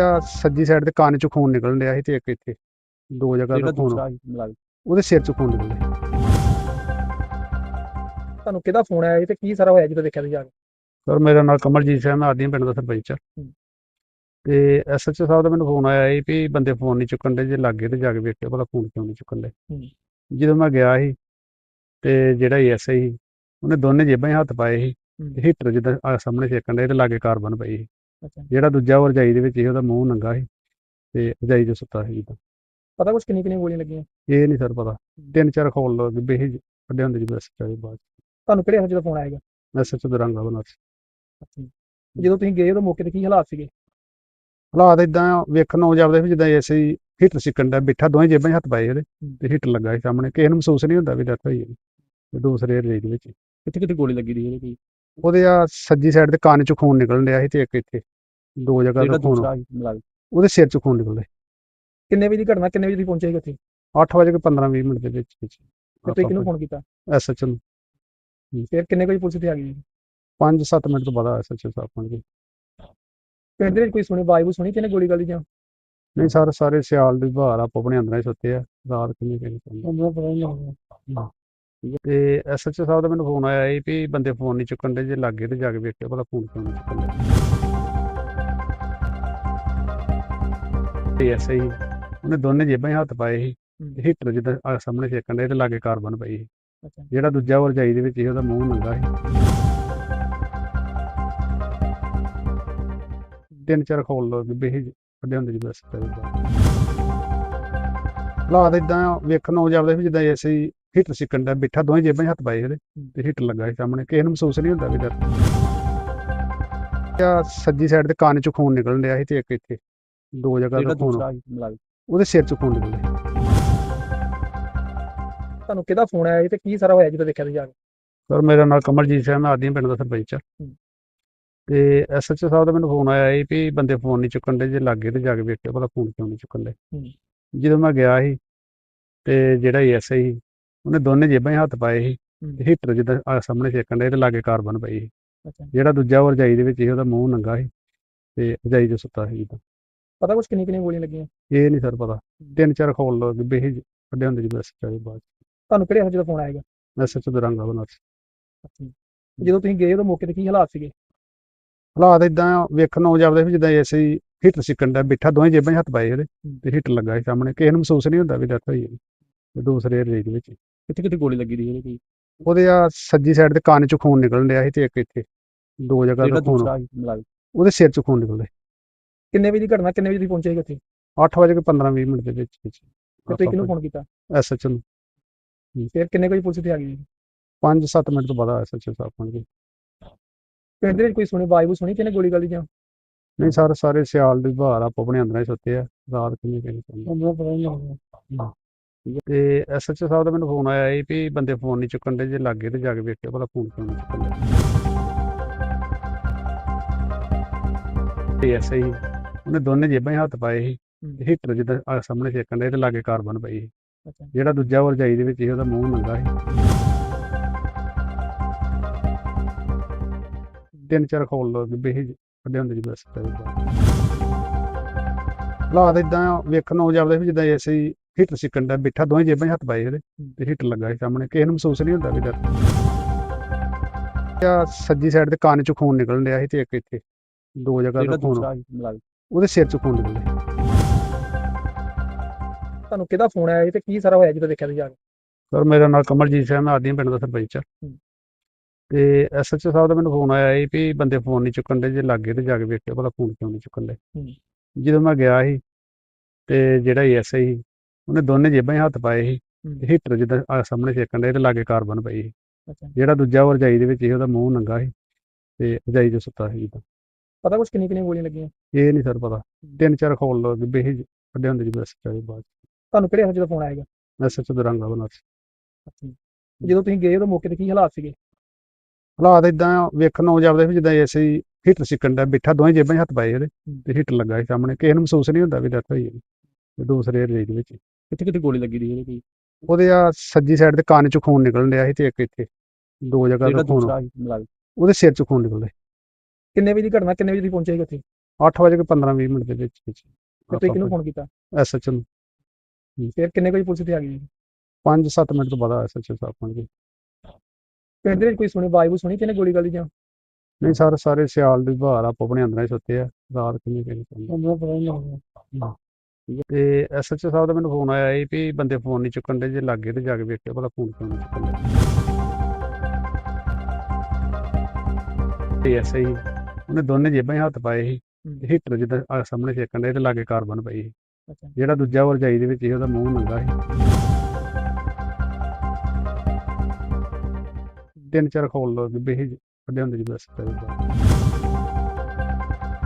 ਆ ਸੱਜੀ ਸਾਈਡ ਤੇ ਕੰਨ 'ਚੋਂ ਖੂਨ ਨਿਕਲਣ ਡਿਆ ਸੀ ਤੇ ਇੱਕ ਇੱਥੇ ਦੋ ਜਗ੍ਹਾ ਤੋਂ ਖੂਨ ਉਹਦੇ ਸਿਰ 'ਚੋਂ ਖੂਨ ਨਿਕਲਦਾ ਤੁਹਾਨੂੰ ਕਿਹਦਾ ਫੋਨ ਆਇਆ ਸੀ ਤੇ ਕੀ ਸਾਰਾ ਹੋਇਆ ਜਦੋਂ ਦੇਖਿਆ ਤੁਸੀਂ ਜਾ ਕੇ? ਸਰ ਮੇਰਾ ਨਾਮ ਕਮਲਜੀਤ ਸਿੰਘ ਮੈਂ ਆਦੀਆਂ ਪਿੰਡ ਦਾ ਸਰਪੰਚ ਆ। ਤੇ ਐਸਐਚਓ ਸਾਹਿਬ ਦਾ ਮੈਨੂੰ ਫੋਨ ਆਇਆ ਸੀ ਵੀ ਬੰਦੇ ਫੋਨ ਨਹੀਂ ਚੁੱਕਣ ਦੇ ਜੇ ਲੱਗੇ ਤੇ ਜਾ ਕੇ ਵੇਖਿਓ ਭਲਾ ਫੋਨ ਕਿਉਂ ਨਹੀਂ ਚੁੱਕਣ ਦੇ। ਜਦੋਂ ਮੈਂ ਗਿਆ ਸੀ ਤੇ ਜਿਹੜਾ ਐਸਆਈ ਸੀ ਉਹਨੇ ਦੋਨੇ ਜੇਬਾਂ 'ਚ ਹੱਥ ਪਾਏ ਸੀ ਤੇ ਹੀਟਰ ਜਿੱਦਾਂ ਆਹ ਸਾਹਮਣੇ ਸੇਕਣ ਦੇ ਤੇ ਲਾਗੇ ਕਾਰਬਨ ਪਈ ਸੀ। ਅੱਛਾ। ਜਿਹੜਾ ਦੂਜਾ ਉਹ ਰਜਾਈ ਦੇ ਵਿੱਚ ਸੀ ਉਹਦਾ ਮੂੰਹ ਨੰਗਾ ਸੀ ਤੇ ਰਜਾਈ 'ਚ ਸੁੱਤਾ ਸੀ ਜਿੱਦਾਂ। ਪਤਾ ਕੁਛ ਕਿੰਨੀ ਕਿੰਨੀ ਗੋਲੀਆਂ ਲੱਗੀਆਂ? ਇਹ ਨਹੀਂ ਸਰ ਪਤਾ। ਤਿੰਨ ਚਾਰ ਖੋਲ ਲੋ ਬੇਹੀ ਕੱਢੇ ਹੁੰਦੇ ਜੀ ਬਸ ਚਾਹੇ ਬਾਅਦ। ਤੁਹਾਨੂੰ ਕਿਹੜੇ ਹੱਥ ਦਾ ਫੋਨ ਆਏਗਾ ਐਸਐਚਓ ਦਰੰਗਾ ਬਣਾ ਜਦੋਂ ਤੁਸੀਂ ਗਏ ਉਦੋਂ ਮੌਕੇ ਤੇ ਕੀ ਹਾਲਾਤ ਸੀਗੇ? ਹਾਲਾਤ ਇਦਾਂ ਵੇਖਣ ਨੂੰ ਜਾਪਦੇ ਵੀ ਜਿੱਦਾਂ ਐਸੇ ਹੀ ਹੀਟਰ ਸਿੱਕਣ ਦਾ ਬਿਠਾ ਦੋਵੇਂ ਜੇਬਾਂ 'ਚ ਹੱਥ ਪਾਏ ਉਹਦੇ ਤੇ ਹੀਟਰ ਲੱਗਾ ਸੀ ਸਾਹਮਣੇ। ਕਿਸੇ ਨੂੰ ਮਹਿਸੂਸ ਨਹੀਂ ਹੁੰਦਾ ਵੀ ਡੈਥ ਹੋਈ ਹੈ। ਤੇ ਦੂਸਰੇ ਰੇਜ ਦੇ ਵਿੱਚ ਕਿੱਥੇ ਕਿੱਥੇ ਗੋਲੀ ਲੱਗੀ ਦੀ ਉਹਦੇ ਉਹਦੇ ਆ ਸੱਜੀ ਸਾਈਡ ਤੇ ਕੰਨ 'ਚੋਂ ਖੂਨ ਨਿਕਲਣ ਡਿਆ ਸੀ ਤੇ ਇੱਕ ਇੱਥੇ ਦੋ ਜਗ੍ਹਾ ਤੋਂ ਖੂਨ। ਮੁਲਾਜ਼ਮ ਉਹਦੇ ਸਿਰ 'ਚੋਂ ਖੂਨ ਨਿਕਲਦਾ। ਕਿੰਨੇ ਵਜੇ ਦੀ ਘਟਨਾ ਕਿੰਨੇ ਵਜੇ ਦੀ ਪਹੁੰਚੇ ਸੀ ਉੱਥੇ? 8 ਵਜੇ ਕੇ 15 20 ਮਿੰਟ ਦੇ ਵਿੱਚ ਵਿੱਚ। ਤੇ ਤੁਸੀਂ ਕਿਹਨੂੰ ਫੋਨ ਕੀਤਾ? ਐਸਐਚ ਨੂੰ। ਫਿਰ ਕਿੰਨੇ ਵਜੇ ਪੁਲਿਸ ਇੱਥੇ ਆ ਗਈ? 5-7 ਮਿੰਟ ਤੋਂ ਬਾਅਦ ਐਸਐਚ ਸਾਹਿਬ ਪਹੁੰਚ ਗਏ। ਪਿੰਡ ਦੇ ਵਿੱਚ ਕੋਈ ਸੁਣੀ ਆਵਾਜ਼ ਬੂ ਸੁਣੀ ਕਿਨੇ ਗੋਲੀ ਗਾਲੀ ਜਾਂ? ਨਹੀਂ ਸਰ ਸਾਰੇ ਸਿਆਲ ਦੇ ਬਾਹਰ ਆਪੋ ਆਪਣੇ ਅੰਦਰਾਂ ਹੀ ਸੁੱਤੇ ਆ। ਰਾਤ ਕਿੰਨੀ ਕਿੰਨੀ ਸੁੱਤੇ ਮੈਨੂੰ ਪਤਾ ਨਹੀਂ ਤੇ ਐਸਐਚ ਸਾਹਿਬ ਦਾ ਮੈਨੂੰ ਫੋਨ ਆਇਆ ਸੀ ਵੀ ਬੰਦੇ ਫੋਨ ਨਹੀਂ ਚੁੱਕਣ ਦੇ ਜੇ ਲੱਗੇ ਤੇ ਜਾ ਕੇ ਵੇਖਿਓ ਭਲਾ ਫੋਨ ਕਿਉਂ ਨਹੀਂ ਚੁੱਕਣ ਦੇ। ਤੇ ਐਸੇ ਹੀ ਉਹਨੇ ਦੋਨੇ ਜੇਬਾਂ 'ਚ ਹੱਥ ਪਾਏ ਸੀ ਹੀਟਰ ਜਿੱਦਾਂ ਸਾਹਮਣੇ ਸੇਕਣ ਦੇ ਤੇ ਲਾਗੇ ਕਾਰਬਨ ਪਈ ਸੀ। ਜਿਹੜਾ ਦੂਜਾ ਉਹ ਰਜਾਈ ਦੇ ਵਿੱਚ ਸੀ ਉਹਦਾ ਮੂੰਹ ਨੰਗਾ ਸੀ। ਤਿੰਨ ਚਾਰ ਖੋਲ ਲੋ ਬੇ ਵੱਡੇ ਹੁੰਦੇ ਜੀ ਬਸ ਕਰੀ ਹਾਲਾਤ ਇਦਾਂ ਵੇਖਣ ਨੂੰ ਜਾਪਦਾ ਵੀ ਜਿੱਦਾਂ ਐਸੇ ਹੀ ਹੀਟਰ ਸਿੱਕਣ ਦਾ ਬਿਠਾ ਦੋਵੇਂ ਜੇਬਾਂ 'ਚ ਹੱਥ ਪਾਏ ਉਹਦੇ ਤੇ ਹੀਟਰ ਲੱਗਾ ਸੀ ਸਾਹਮਣੇ। ਕਿਸੇ ਨੂੰ ਮਹਿਸੂਸ ਨਹੀਂ ਹੁੰਦਾ ਵੀ ਡਰ। ਆ ਸੱਜੀ ਸਾਈਡ ਤੇ ਕੰਨ 'ਚ ਖੂਨ ਨਿਕਲਣ ਡਿਆ ਸੀ ਤੇ ਇੱਕ ਇੱਥੇ ਦੋ ਜਗ੍ਹਾ ਤੋਂ ਖੂਨ। ਉਹਦੇ ਸਿਰ 'ਚ ਖੂਨ ਨਿਕਲਦਾ ਤੁਹਾਨੂੰ ਕਿਹਦਾ ਫੋਨ ਆਇਆ ਤੇ ਕੀ ਸਾਰਾ ਹੋਇਆ ਜਦੋਂ ਦੇਖਿਆ ਤੁਸੀਂ ਜਾ ਕੇ? ਸਰ ਮੇਰਾ ਨਾਮ ਕਮਲਜੀਤ ਸਿੰਘ ਮੈਂ ਆਦੀਆਂ ਪਿੰਡ ਦਾ ਸਰਪੰਚ ਆ। ਤੇ ਐਸਐਚਓ ਸਾਹਿਬ ਦਾ ਮੈਨੂੰ ਫੋਨ ਆਇਆ ਸੀ ਵੀ ਬੰਦੇ ਫੋਨ ਨਹੀਂ ਚੁੱਕਣ ਦੇ ਜੇ ਲੱਗੇ ਤੇ ਜਾ ਕੇ ਵੇਖਿਓ ਭਲਾ ਫੋਨ ਕਿਉਂ ਨਹੀਂ ਚੁੱਕਣ ਦੇ। ਜਦੋਂ ਮੈਂ ਗਿਆ ਸੀ ਤੇ ਜਿਹੜਾ ਐਸਆਈ ਸੀ ਉਹਨੇ ਦੋਨੇ ਜੇਬਾਂ 'ਚ ਹੱਥ ਪਾਏ ਸੀ ਹੂੰ। ਤੇ ਹੀਟਰ ਜਿੱਦਾਂ ਆਹ ਸਾਹਮਣੇ ਸੇਕਣ ਦੇ ਤੇ ਲਾਗੇ ਕਾਰਬਨ ਪਈ ਸੀ। ਅੱਛਾ। ਜਿਹੜਾ ਦੂਜਾ ਉਹ ਰਜਾਈ ਦੇ ਵਿੱਚ ਸੀ ਉਹਦਾ ਮੂੰਹ ਨੰਗਾ ਸੀ ਤੇ ਰਜਾਈ 'ਚ ਸੁੱਤਾ ਸੀ ਜਿੱਦਾਂ। ਪਤਾ ਕੁਛ ਕਿੰਨੀ ਕਿੰਨੀ ਗੋਲੀਆਂ ਲੱਗੀਆਂ? ਇਹ ਨਹੀਂ ਸਰ ਪਤਾ। ਤਿੰਨ ਚਾਰ ਖੋਲ ਲੋ ਬੇ ਵੱਡੇ ਹੁੰਦੇ ਜੀ ਬਸ ਚਾਹੇ ਬਾਅਦ ਤੁਹਾਨੂੰ ਕਿਹੜੇ ਹੱਥ ਜਦੋਂ ਫੋਨ ਆਏਗਾ ਐਸਐਚਓ ਦਾ ਰੰਗਾ ਬਣਾ ਜਦੋਂ ਤੁਸੀਂ ਗਏ ਉਦੋਂ ਮੌਕੇ ਤੇ ਕੀ ਹਾਲਾਤ ਸੀਗੇ? ਹਾਲਾਤ ਇਦਾਂ ਵੇਖਣ ਨੂੰ ਜਾਪਦਾ ਵੀ ਜਿੱਦਾਂ ਐਸੇ ਹੀ ਹੀਟਰ ਸਿੱਕਣ ਦਾ ਬਿਠਾ ਦੋਵੇਂ ਜੇਬਾਂ 'ਚ ਹੱਥ ਪਾਏ ਉਹਦੇ ਤੇ ਹੀਟਰ ਲੱਗਾ ਸੀ ਸਾਹਮਣੇ। ਕਿਸੇ ਨੂੰ ਮਹਿਸੂਸ ਨਹੀਂ ਹੁੰਦਾ ਵੀ ਡੈਥ ਹੋਈ ਹੈ। ਤੇ ਦੂਸਰੇ ਰੇਜ ਦੇ ਵਿੱਚ। ਕਿੱਥੇ ਕਿੱਥੇ ਗੋਲੀ ਲੱਗੀ ਦੀ ਉਹਦੇ ਉਹਦੇ ਆ ਸੱਜੀ ਸਾਈਡ ਤੇ ਕੰਨ 'ਚ ਖੂਨ ਨਿਕਲਣ ਡਿਆ ਸੀ ਤੇ ਇੱਕ ਇੱਥੇ ਦੋ ਜਗ੍ਹਾ ਜਿਹੜਾ ਤੋਂ ਖੂਨ ਦੂਸਰਾ ਉਹਦੇ ਸਿਰ 'ਚ ਖੂਨ ਨਿਕਲਦਾ। ਕਿੰਨੇ ਵਜੇ ਦੀ ਘਟਨਾ ਕਿੰਨੇ ਵਜੇ ਤੁਸੀਂ ਪਹੁੰਚੇ ਸੀ ਉੱਥੇ 8 ਵਜੇ ਕੇ 15 20 ਮਿੰਟ ਦੇ ਵਿੱਚ ਵਿੱਚ। ਤੇ ਤੁਸੀਂ ਕਿਹਨੂੰ ਫੋਨ ਕੀਤਾ? ਐਸਐਚਓ ਨੂੰ। ਫਿਰ ਕਿੰਨੇ ਵਜੇ ਪੁਲਿਸ ਇੱਥੇ ਆ ਗਈ? 5-7 ਮਿੰਟ ਤੋਂ ਬਾਅਦ ਐਸਐਚਓ ਸਾਹਿਬ ਪਹੁੰਚ ਗਏ ਪਿੰਡ ਦੇ ਵਿੱਚ ਕੋਈ ਸੁਣੀ ਆਵਾਜ਼ ਸੁਣੀ ਕਿਹਨੇ ਗੋਲੀ ਗਾਲੀ ਜਾਂ? ਨਹੀਂ ਸਰ ਸਾਰੇ ਸਿਆਲ ਦੀ ਬਹਾਰ ਆਪੋ ਆਪਣੇ ਅੰਦਰਾਂ ਹੀ ਸੁੱਤੇ ਆ ਰਾਤ ਕਿੰਨੀ ਕਿੰਨੀ ਤੇ ਐਸਐਚਓ ਸਾਹਿਬ ਦਾ ਮੈਨੂੰ ਫੋਨ ਆਇਆ ਸੀ ਵੀ ਬੰਦੇ ਫੋਨ ਨਹੀਂ ਚੁੱਕਣ ਦੇ ਜੇ ਲੱਗੇ ਤੇ ਜਾ ਕੇ ਵੇਖਿਓ ਭਲਾ ਫੋਨ ਕਿਉਂ ਨਹੀਂ ਚੁੱਕਣ ਦੇ। ਤੇ ਐਸੇ ਹੀ ਉਹਨੇ ਦੋਨੇ ਜੇਬਾਂ 'ਚ ਹੱਥ ਪਾਏ ਸੀ ਤੇ ਹੀਟਰ ਜਿੱਦਾਂ ਆਹ ਸਾਹਮਣੇ ਸੇਕਣ ਦੇ ਤੇ ਲਾਗੇ ਕਾਰਬਨ ਪਈ ਸੀ। ਜਿਹੜਾ ਦੂਜਾ ਉਹ ਰਜਾਈ ਦੇ ਵਿੱਚ ਸੀ ਉਹਦਾ ਮੂੰਹ ਨੰਗਾ ਸੀ। ਤਿੰਨ ਚਾਰ ਖੋਲ ਲੋ ਬੇ ਵੱਡੇ ਹੁੰਦੇ ਜੀ ਬਸ ਹਾਲਾਤ ਇਦਾਂ ਵੇਖਣ ਨੂੰ ਜਾਪਦਾ ਵੀ ਜਿੱਦਾਂ ਐਸੇ ਹੀ ਹੀਟਰ ਸਿੱਕਣ ਦਾ ਬਿਠਾ ਦੋਵੇਂ ਜੇਬਾਂ 'ਚ ਹੱਥ ਪਾਏ ਉਹਦੇ ਤੇ ਹੀਟਰ ਲੱਗਾ ਸੀ ਸਾਹਮਣੇ। ਕਿਸੇ ਨੂੰ ਮਹਿਸੂਸ ਨਹੀਂ ਹੁੰਦਾ ਵੀ ਡਰ। ਆ ਸੱਜੀ ਸਾਈਡ ਤੇ ਕੰਨ 'ਚ ਖੂਨ ਨਿਕਲਣ ਡਿਆ ਸੀ ਤੇ ਇੱਕ ਇੱਥੇ ਦੋ ਜਗ੍ਹਾ ਤੋਂ ਖੂਨ ਉਹਦੇ ਸਿਰ 'ਚ ਖੂਨ ਨਿਕਲਦਾ ਤੁਹਾਨੂੰ ਕਿਹਦਾ ਫੋਨ ਆਇਆ ਸੀ ਤੇ ਕੀ ਸਾਰਾ ਹੋਇਆ ਜਦੋਂ ਦੇਖਿਆ ਤੁਸੀਂ ਜਾ ਕੇ? ਸਰ ਮੇਰਾ ਨਾਮ ਕਮਲਜੀਤ ਸਿੰਘ ਮੈਂ ਆਦੀਆਂ ਪਿੰਡ ਦਾ ਸਰਪੰਚ ਆ ਤੇ ਐਸਐਚਓ ਸਾਹਿਬ ਦਾ ਮੈਨੂੰ ਫੋਨ ਆਇਆ ਸੀ ਵੀ ਬੰਦੇ ਫੋਨ ਨਹੀਂ ਚੁੱਕਣ ਦੇ ਜੇ ਲੱਗੇ ਤੇ ਜਾ ਕੇ ਵੇਖਿਓ ਭਲਾ ਫੋਨ ਕਿਉਂ ਨਹੀਂ ਚੁੱਕਣ ਦੇ। ਜਦੋਂ ਮੈਂ ਗਿਆ ਸੀ ਤੇ ਜਿਹੜਾ ਐਸਆਈ ਸੀ ਉਹਨੇ ਦੋਨੇ ਜੇਬਾਂ 'ਚ ਹੱਥ ਪਾਏ ਸੀ। ਤੇ ਹੀਟਰ ਜਿੱਦਾਂ ਆਹ ਸਾਹਮਣੇ ਸੇਕਣ ਦੇ ਤੇ ਲਾਗੇ ਕਾਰਬਨ ਪਈ ਸੀ। ਅੱਛਾ। ਜਿਹੜਾ ਦੂਜਾ ਉਹ ਰਜਾਈ ਦੇ ਵਿੱਚ ਸੀ ਉਹਦਾ ਮੂੰਹ ਨੰਗਾ ਸੀ ਤੇ ਰਜਾਈ 'ਚ ਸੁੱਤਾ ਸੀ ਜਿੱਦਾਂ। ਪਤਾ ਕੁਛ ਕਿੰਨੀ ਕਿੰਨੀ ਗੋਲੀਆਂ ਲੱਗੀਆਂ? ਇਹ ਨਹੀਂ ਸਰ ਪਤਾ। ਤਿੰਨ ਚਾਰ ਖੋਲ ਲੋ ਬੇ ਵੱਡੇ ਹੁੰਦੇ ਜੀ ਬਸ ਚਾਹੇ ਬਾਅਦ ਤੁਹਾਨੂੰ ਕਿਹੜੇ ਹੱਥ ਜਦੋਂ ਫੋਨ ਆਏਗਾ? ਐਸਐਚਓ ਦਾ ਰੰਗਾ ਬਣਾ ਜਦੋਂ ਤੁਸੀਂ ਗਏ ਉਦੋਂ ਮੌਕੇ ਤੇ ਕੀ ਹਾਲਾਤ ਸੀਗੇ? ਹਾਲਾਤ ਇਦਾਂ ਵੇਖਣ ਨੂੰ ਜਾਪਦਾ ਵੀ ਜਿੱਦਾਂ ਐਸੇ ਹੀ ਹੀਟਰ ਸਿੱਕਣ ਦਾ ਬਿਠਾ ਦੋਵੇਂ ਜੇਬਾਂ 'ਚ ਹੱਥ ਪਾਏ ਉਹਦੇ ਤੇ ਹੀਟਰ ਲੱਗਾ ਸੀ ਸਾਹਮਣੇ। ਕਿਸੇ ਨੂੰ ਮਹਿਸੂਸ ਨਹੀਂ ਹੁੰਦਾ ਵੀ ਡੈਥ ਹੋਈ ਹੈ। ਤੇ ਦੂਸਰੇ ਰੇਜ ਦੇ ਵਿੱਚ ਕਿੱਥੇ ਕਿੱਥੇ ਗੋਲੀ ਲੱਗੀ ਦੀ ਉਹਦੇ? ਉਹਦੇ ਆ ਸੱਜੀ ਸਾਈਡ ਤੇ ਕੰਨ 'ਚ ਖੂਨ ਨਿਕਲਣ ਡਿਆ ਸੀ ਤੇ ਇੱਕ ਇੱਥੇ ਦੋ ਜਗ੍ਹਾ ਤੋਂ ਖੂਨ। ਉਹਦੇ ਸਿਰ 'ਚ ਖੂਨ ਨਿਕਲਦਾ। ਕਿੰਨੇ ਵਜੇ ਦੀ ਘਟਨਾ ਕਿੰਨੇ ਵਜੇ ਤੁਸੀਂ ਪਹੁੰਚੇ ਉੱਥੇ 8 ਵਜੇ ਕੇ 15 20 ਮਿੰਟ ਦੇ ਵਿੱਚ ਵਿੱਚ। ਤੇ ਤੁਸੀਂ ਕਿਹਨੂੰ ਫੋਨ ਕੀਤਾ? ਐਸਐਚਓ ਨੂੰ। ਫਿਰ ਕਿੰਨੇ ਵਜੇ ਪੁਲਿਸ ਇੱਥੇ ਆ ਗਈ? 5-7 ਮਿੰਟ ਤੋਂ ਬਾਅਦ ਐਸਐਚਓ ਸਾਹਿਬ ਪਹੁੰਚ ਗਏ। ਪਿੰਡ ਦੇ ਕੋਈ ਸੁਣੀ ਆਵਾਜ਼ ਸੁਣੀ ਕਿਹਨੇ ਗੋਲੀ ਗਾਲੀ ਜਾਂ? ਨਹੀਂ ਸਰ ਸਾਰੇ ਸਿਆਲ ਦੀ ਬਹਾਰ ਆਪੋ ਆਪਣੇ ਅੰਦਰਾਂ ਹੀ ਸੁੱਤੇ ਆ। ਰਾਤ ਕਿੰਨੀ ਕਿੰਨੀ ਤੇ ਐਸਐਚਓ ਸਾਹਿਬ ਦਾ ਮੈਨੂੰ ਫੋਨ ਆਇਆ ਸੀ ਵੀ ਬੰਦੇ ਫੋਨ ਨਹੀਂ ਚੁੱਕਣ ਦੇ ਜੇ ਲੱਗੇ ਤੇ ਜਾ ਕੇ ਵੇਖਿਓ ਭਲਾ ਫੋਨ ਕਿਉਂ ਨਹੀਂ ਚੁੱਕਣ ਦੇ। ਤੇ ਐਸੇ ਹੀ ਉਹਨੇ ਦੋਨੇ ਜੇਬਾਂ 'ਚ ਹੱਥ ਪਾਏ ਸੀ ਤੇ ਹੀਟਰ ਜਿੱਦਾਂ ਆਹ ਸਾਹਮਣੇ ਸੇਕਣ ਦੇ ਤੇ ਲਾਗੇ ਕਾਰਬਨ ਪਈ ਸੀ। ਜਿਹੜਾ ਦੂਜਾ ਉਹ ਰਜਾਈ ਦੇ ਵਿੱਚ ਸੀ ਉਹਦਾ ਮੂੰਹ ਨੰਗਾ ਸੀ। ਤਿੰਨ ਚਾਰ ਖੋਲ ਲੋ ਬੇ ਵੱਡੇ ਹੁੰਦੇ ਜੀ ਬਸ ਕਰੀ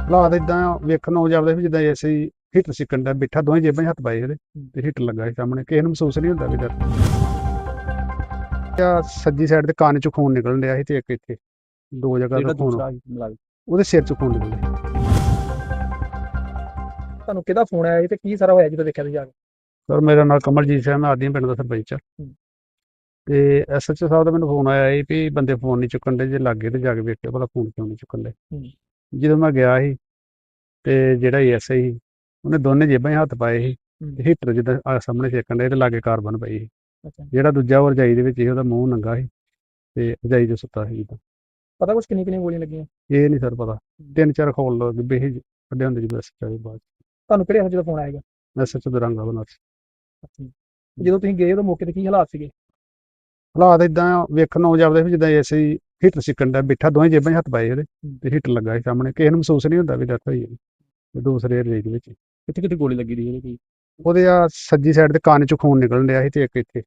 ਹਾਲਾਤ ਇਦਾਂ ਵੇਖਣ ਨੂੰ ਜਾਪਦਾ ਵੀ ਜਿੱਦਾਂ ਐਸੇ ਹੀ ਹੀਟਰ ਸਿੱਕਣ ਦਾ ਬਿਠਾ ਦੋਵੇਂ ਜੇਬਾਂ 'ਚ ਹੱਥ ਪਾਏ ਉਹਦੇ ਤੇ ਹੀਟਰ ਲੱਗਾ ਸੀ ਸਾਹਮਣੇ। ਕਿਸੇ ਨੂੰ ਮਹਿਸੂਸ ਨਹੀਂ ਹੁੰਦਾ ਵੀ ਡਰ। ਆ ਸੱਜੀ ਸਾਈਡ ਤੇ ਕੰਨ 'ਚ ਖੂਨ ਨਿਕਲਣ ਡਿਆ ਸੀ ਤੇ ਇੱਕ ਇੱਥੇ ਦੋ ਜਗ੍ਹਾ ਤੋਂ ਖੂਨ ਉਹਦੇ ਸਿਰ 'ਚ ਖੂਨ ਨਿਕਲਦਾ ਤੁਹਾਨੂੰ ਕਿਹਦਾ ਫੋਨ ਆਇਆ ਤੇ ਕੀ ਸਾਰਾ ਹੋਇਆ ਜਦੋਂ ਦੇਖਿਆ ਤੁਸੀਂ ਜਾ ਕੇ? ਸਰ ਮੇਰਾ ਨਾਮ ਕਮਲਜੀਤ ਸਿੰਘ ਮੈਂ ਆਦੀਆਂ ਪਿੰਡ ਦਾ ਸਰਪੰਚ ਆ ਤੇ ਐਸਐਚਓ ਸਾਹਿਬ ਦਾ ਮੈਨੂੰ ਫੋਨ ਆਇਆ ਸੀ ਵੀ ਬੰਦੇ ਫੋਨ ਨਹੀਂ ਚੁੱਕਣ ਦੇ ਜੇ ਲੱਗੇ ਤੇ ਜਾ ਕੇ ਵੇਖਿਓ ਭਲਾ ਫੋਨ ਕਿਉਂ ਨਹੀਂ ਚੁੱਕਣ ਦੇ। ਜਦੋਂ ਮੈਂ ਗਿਆ ਸੀ ਤੇ ਜਿਹੜਾ ਐਸਆਈ ਉਹਨੇ ਦੋਨੇ ਜੇਬਾਂ 'ਚ ਹੱਥ ਪਾਏ ਸੀ ਤੇ ਹੀਟਰ ਜਿੱਦਾਂ ਆਹ ਸਾਹਮਣੇ ਸੇਕਣ ਦੇ ਤੇ ਲਾਗੇ ਕਾਰਬਨ ਪਈ ਸੀ। ਅੱਛਾ। ਜਿਹੜਾ ਦੂਜਾ ਉਹ ਰਜਾਈ ਦੇ ਵਿੱਚ ਸੀ ਉਹਦਾ ਮੂੰਹ ਨੰਗਾ ਸੀ ਤੇ ਰਜਾਈ 'ਚ ਸੁੱਤਾ ਸੀ ਜਿੱਦਾਂ। ਪਤਾ ਕੁਛ ਕਿੰਨੀ ਕਿੰਨੀ ਗੋਲੀਆਂ ਲੱਗੀਆਂ? ਇਹ ਨਹੀਂ ਸਰ ਪਤਾ। ਤਿੰਨ ਚਾਰ ਖੋਲ ਲੋ ਬੇ ਵੱਡੇ ਹੁੰਦੇ ਜੀ ਬਸ ਚਾਹੇ ਬਾਅਦ। ਤੁਹਾਨੂੰ ਕਿਹੜੇ ਹੱਥ ਜਦੋਂ ਫੋਨ ਆਏਗਾ? ਐਸਐਚਓ ਦਾ ਰੰਗਾ ਬਣਾ ਜਦੋਂ ਤੁਸੀਂ ਗਏ ਉਦੋਂ ਮੌਕੇ ਤੇ ਕੀ ਹਾਲਾਤ ਸੀਗੇ? ਹਾਲਾਤ ਇਦਾਂ ਵੇਖਣ ਨੂੰ ਜਾਪਦੇ ਵੀ ਜਿੱਦਾਂ ਐਸੇ ਹੀ ਹੀਟਰ ਸਿੱਕਣ ਦਾ ਬਿੱਠਾ ਦੋਵੇਂ ਜੇਬਾਂ 'ਚ ਹੱਥ ਪਾਏ ਇਹਦੇ ਤੇ ਹੀਟਰ ਲੱਗਾ ਸੀ ਸਾਹਮਣੇ। ਕਿਸੇ ਨੂੰ ਮਹਿਸੂਸ ਨਹੀਂ ਹੁੰਦਾ ਵੀ ਡੈਥ ਹੋਈ ਹੈ। ਤੇ ਦੂਸਰੇ ਦੇ ਵਿੱਚ। ਕਿੱਥੇ ਕਿੱਥੇ ਗੋਲੀ ਲੱਗੀ ਦੀ ਇਹਦੇ ਕੋਈ ਉਹਦੇ ਆ ਸੱਜੀ ਸਾਈਡ ਤੇ ਕੰਨ 'ਚ ਖੂਨ ਨਿਕਲਣ ਡਿਆ ਸੀ ਤੇ ਇੱਕ ਇੱਥੇ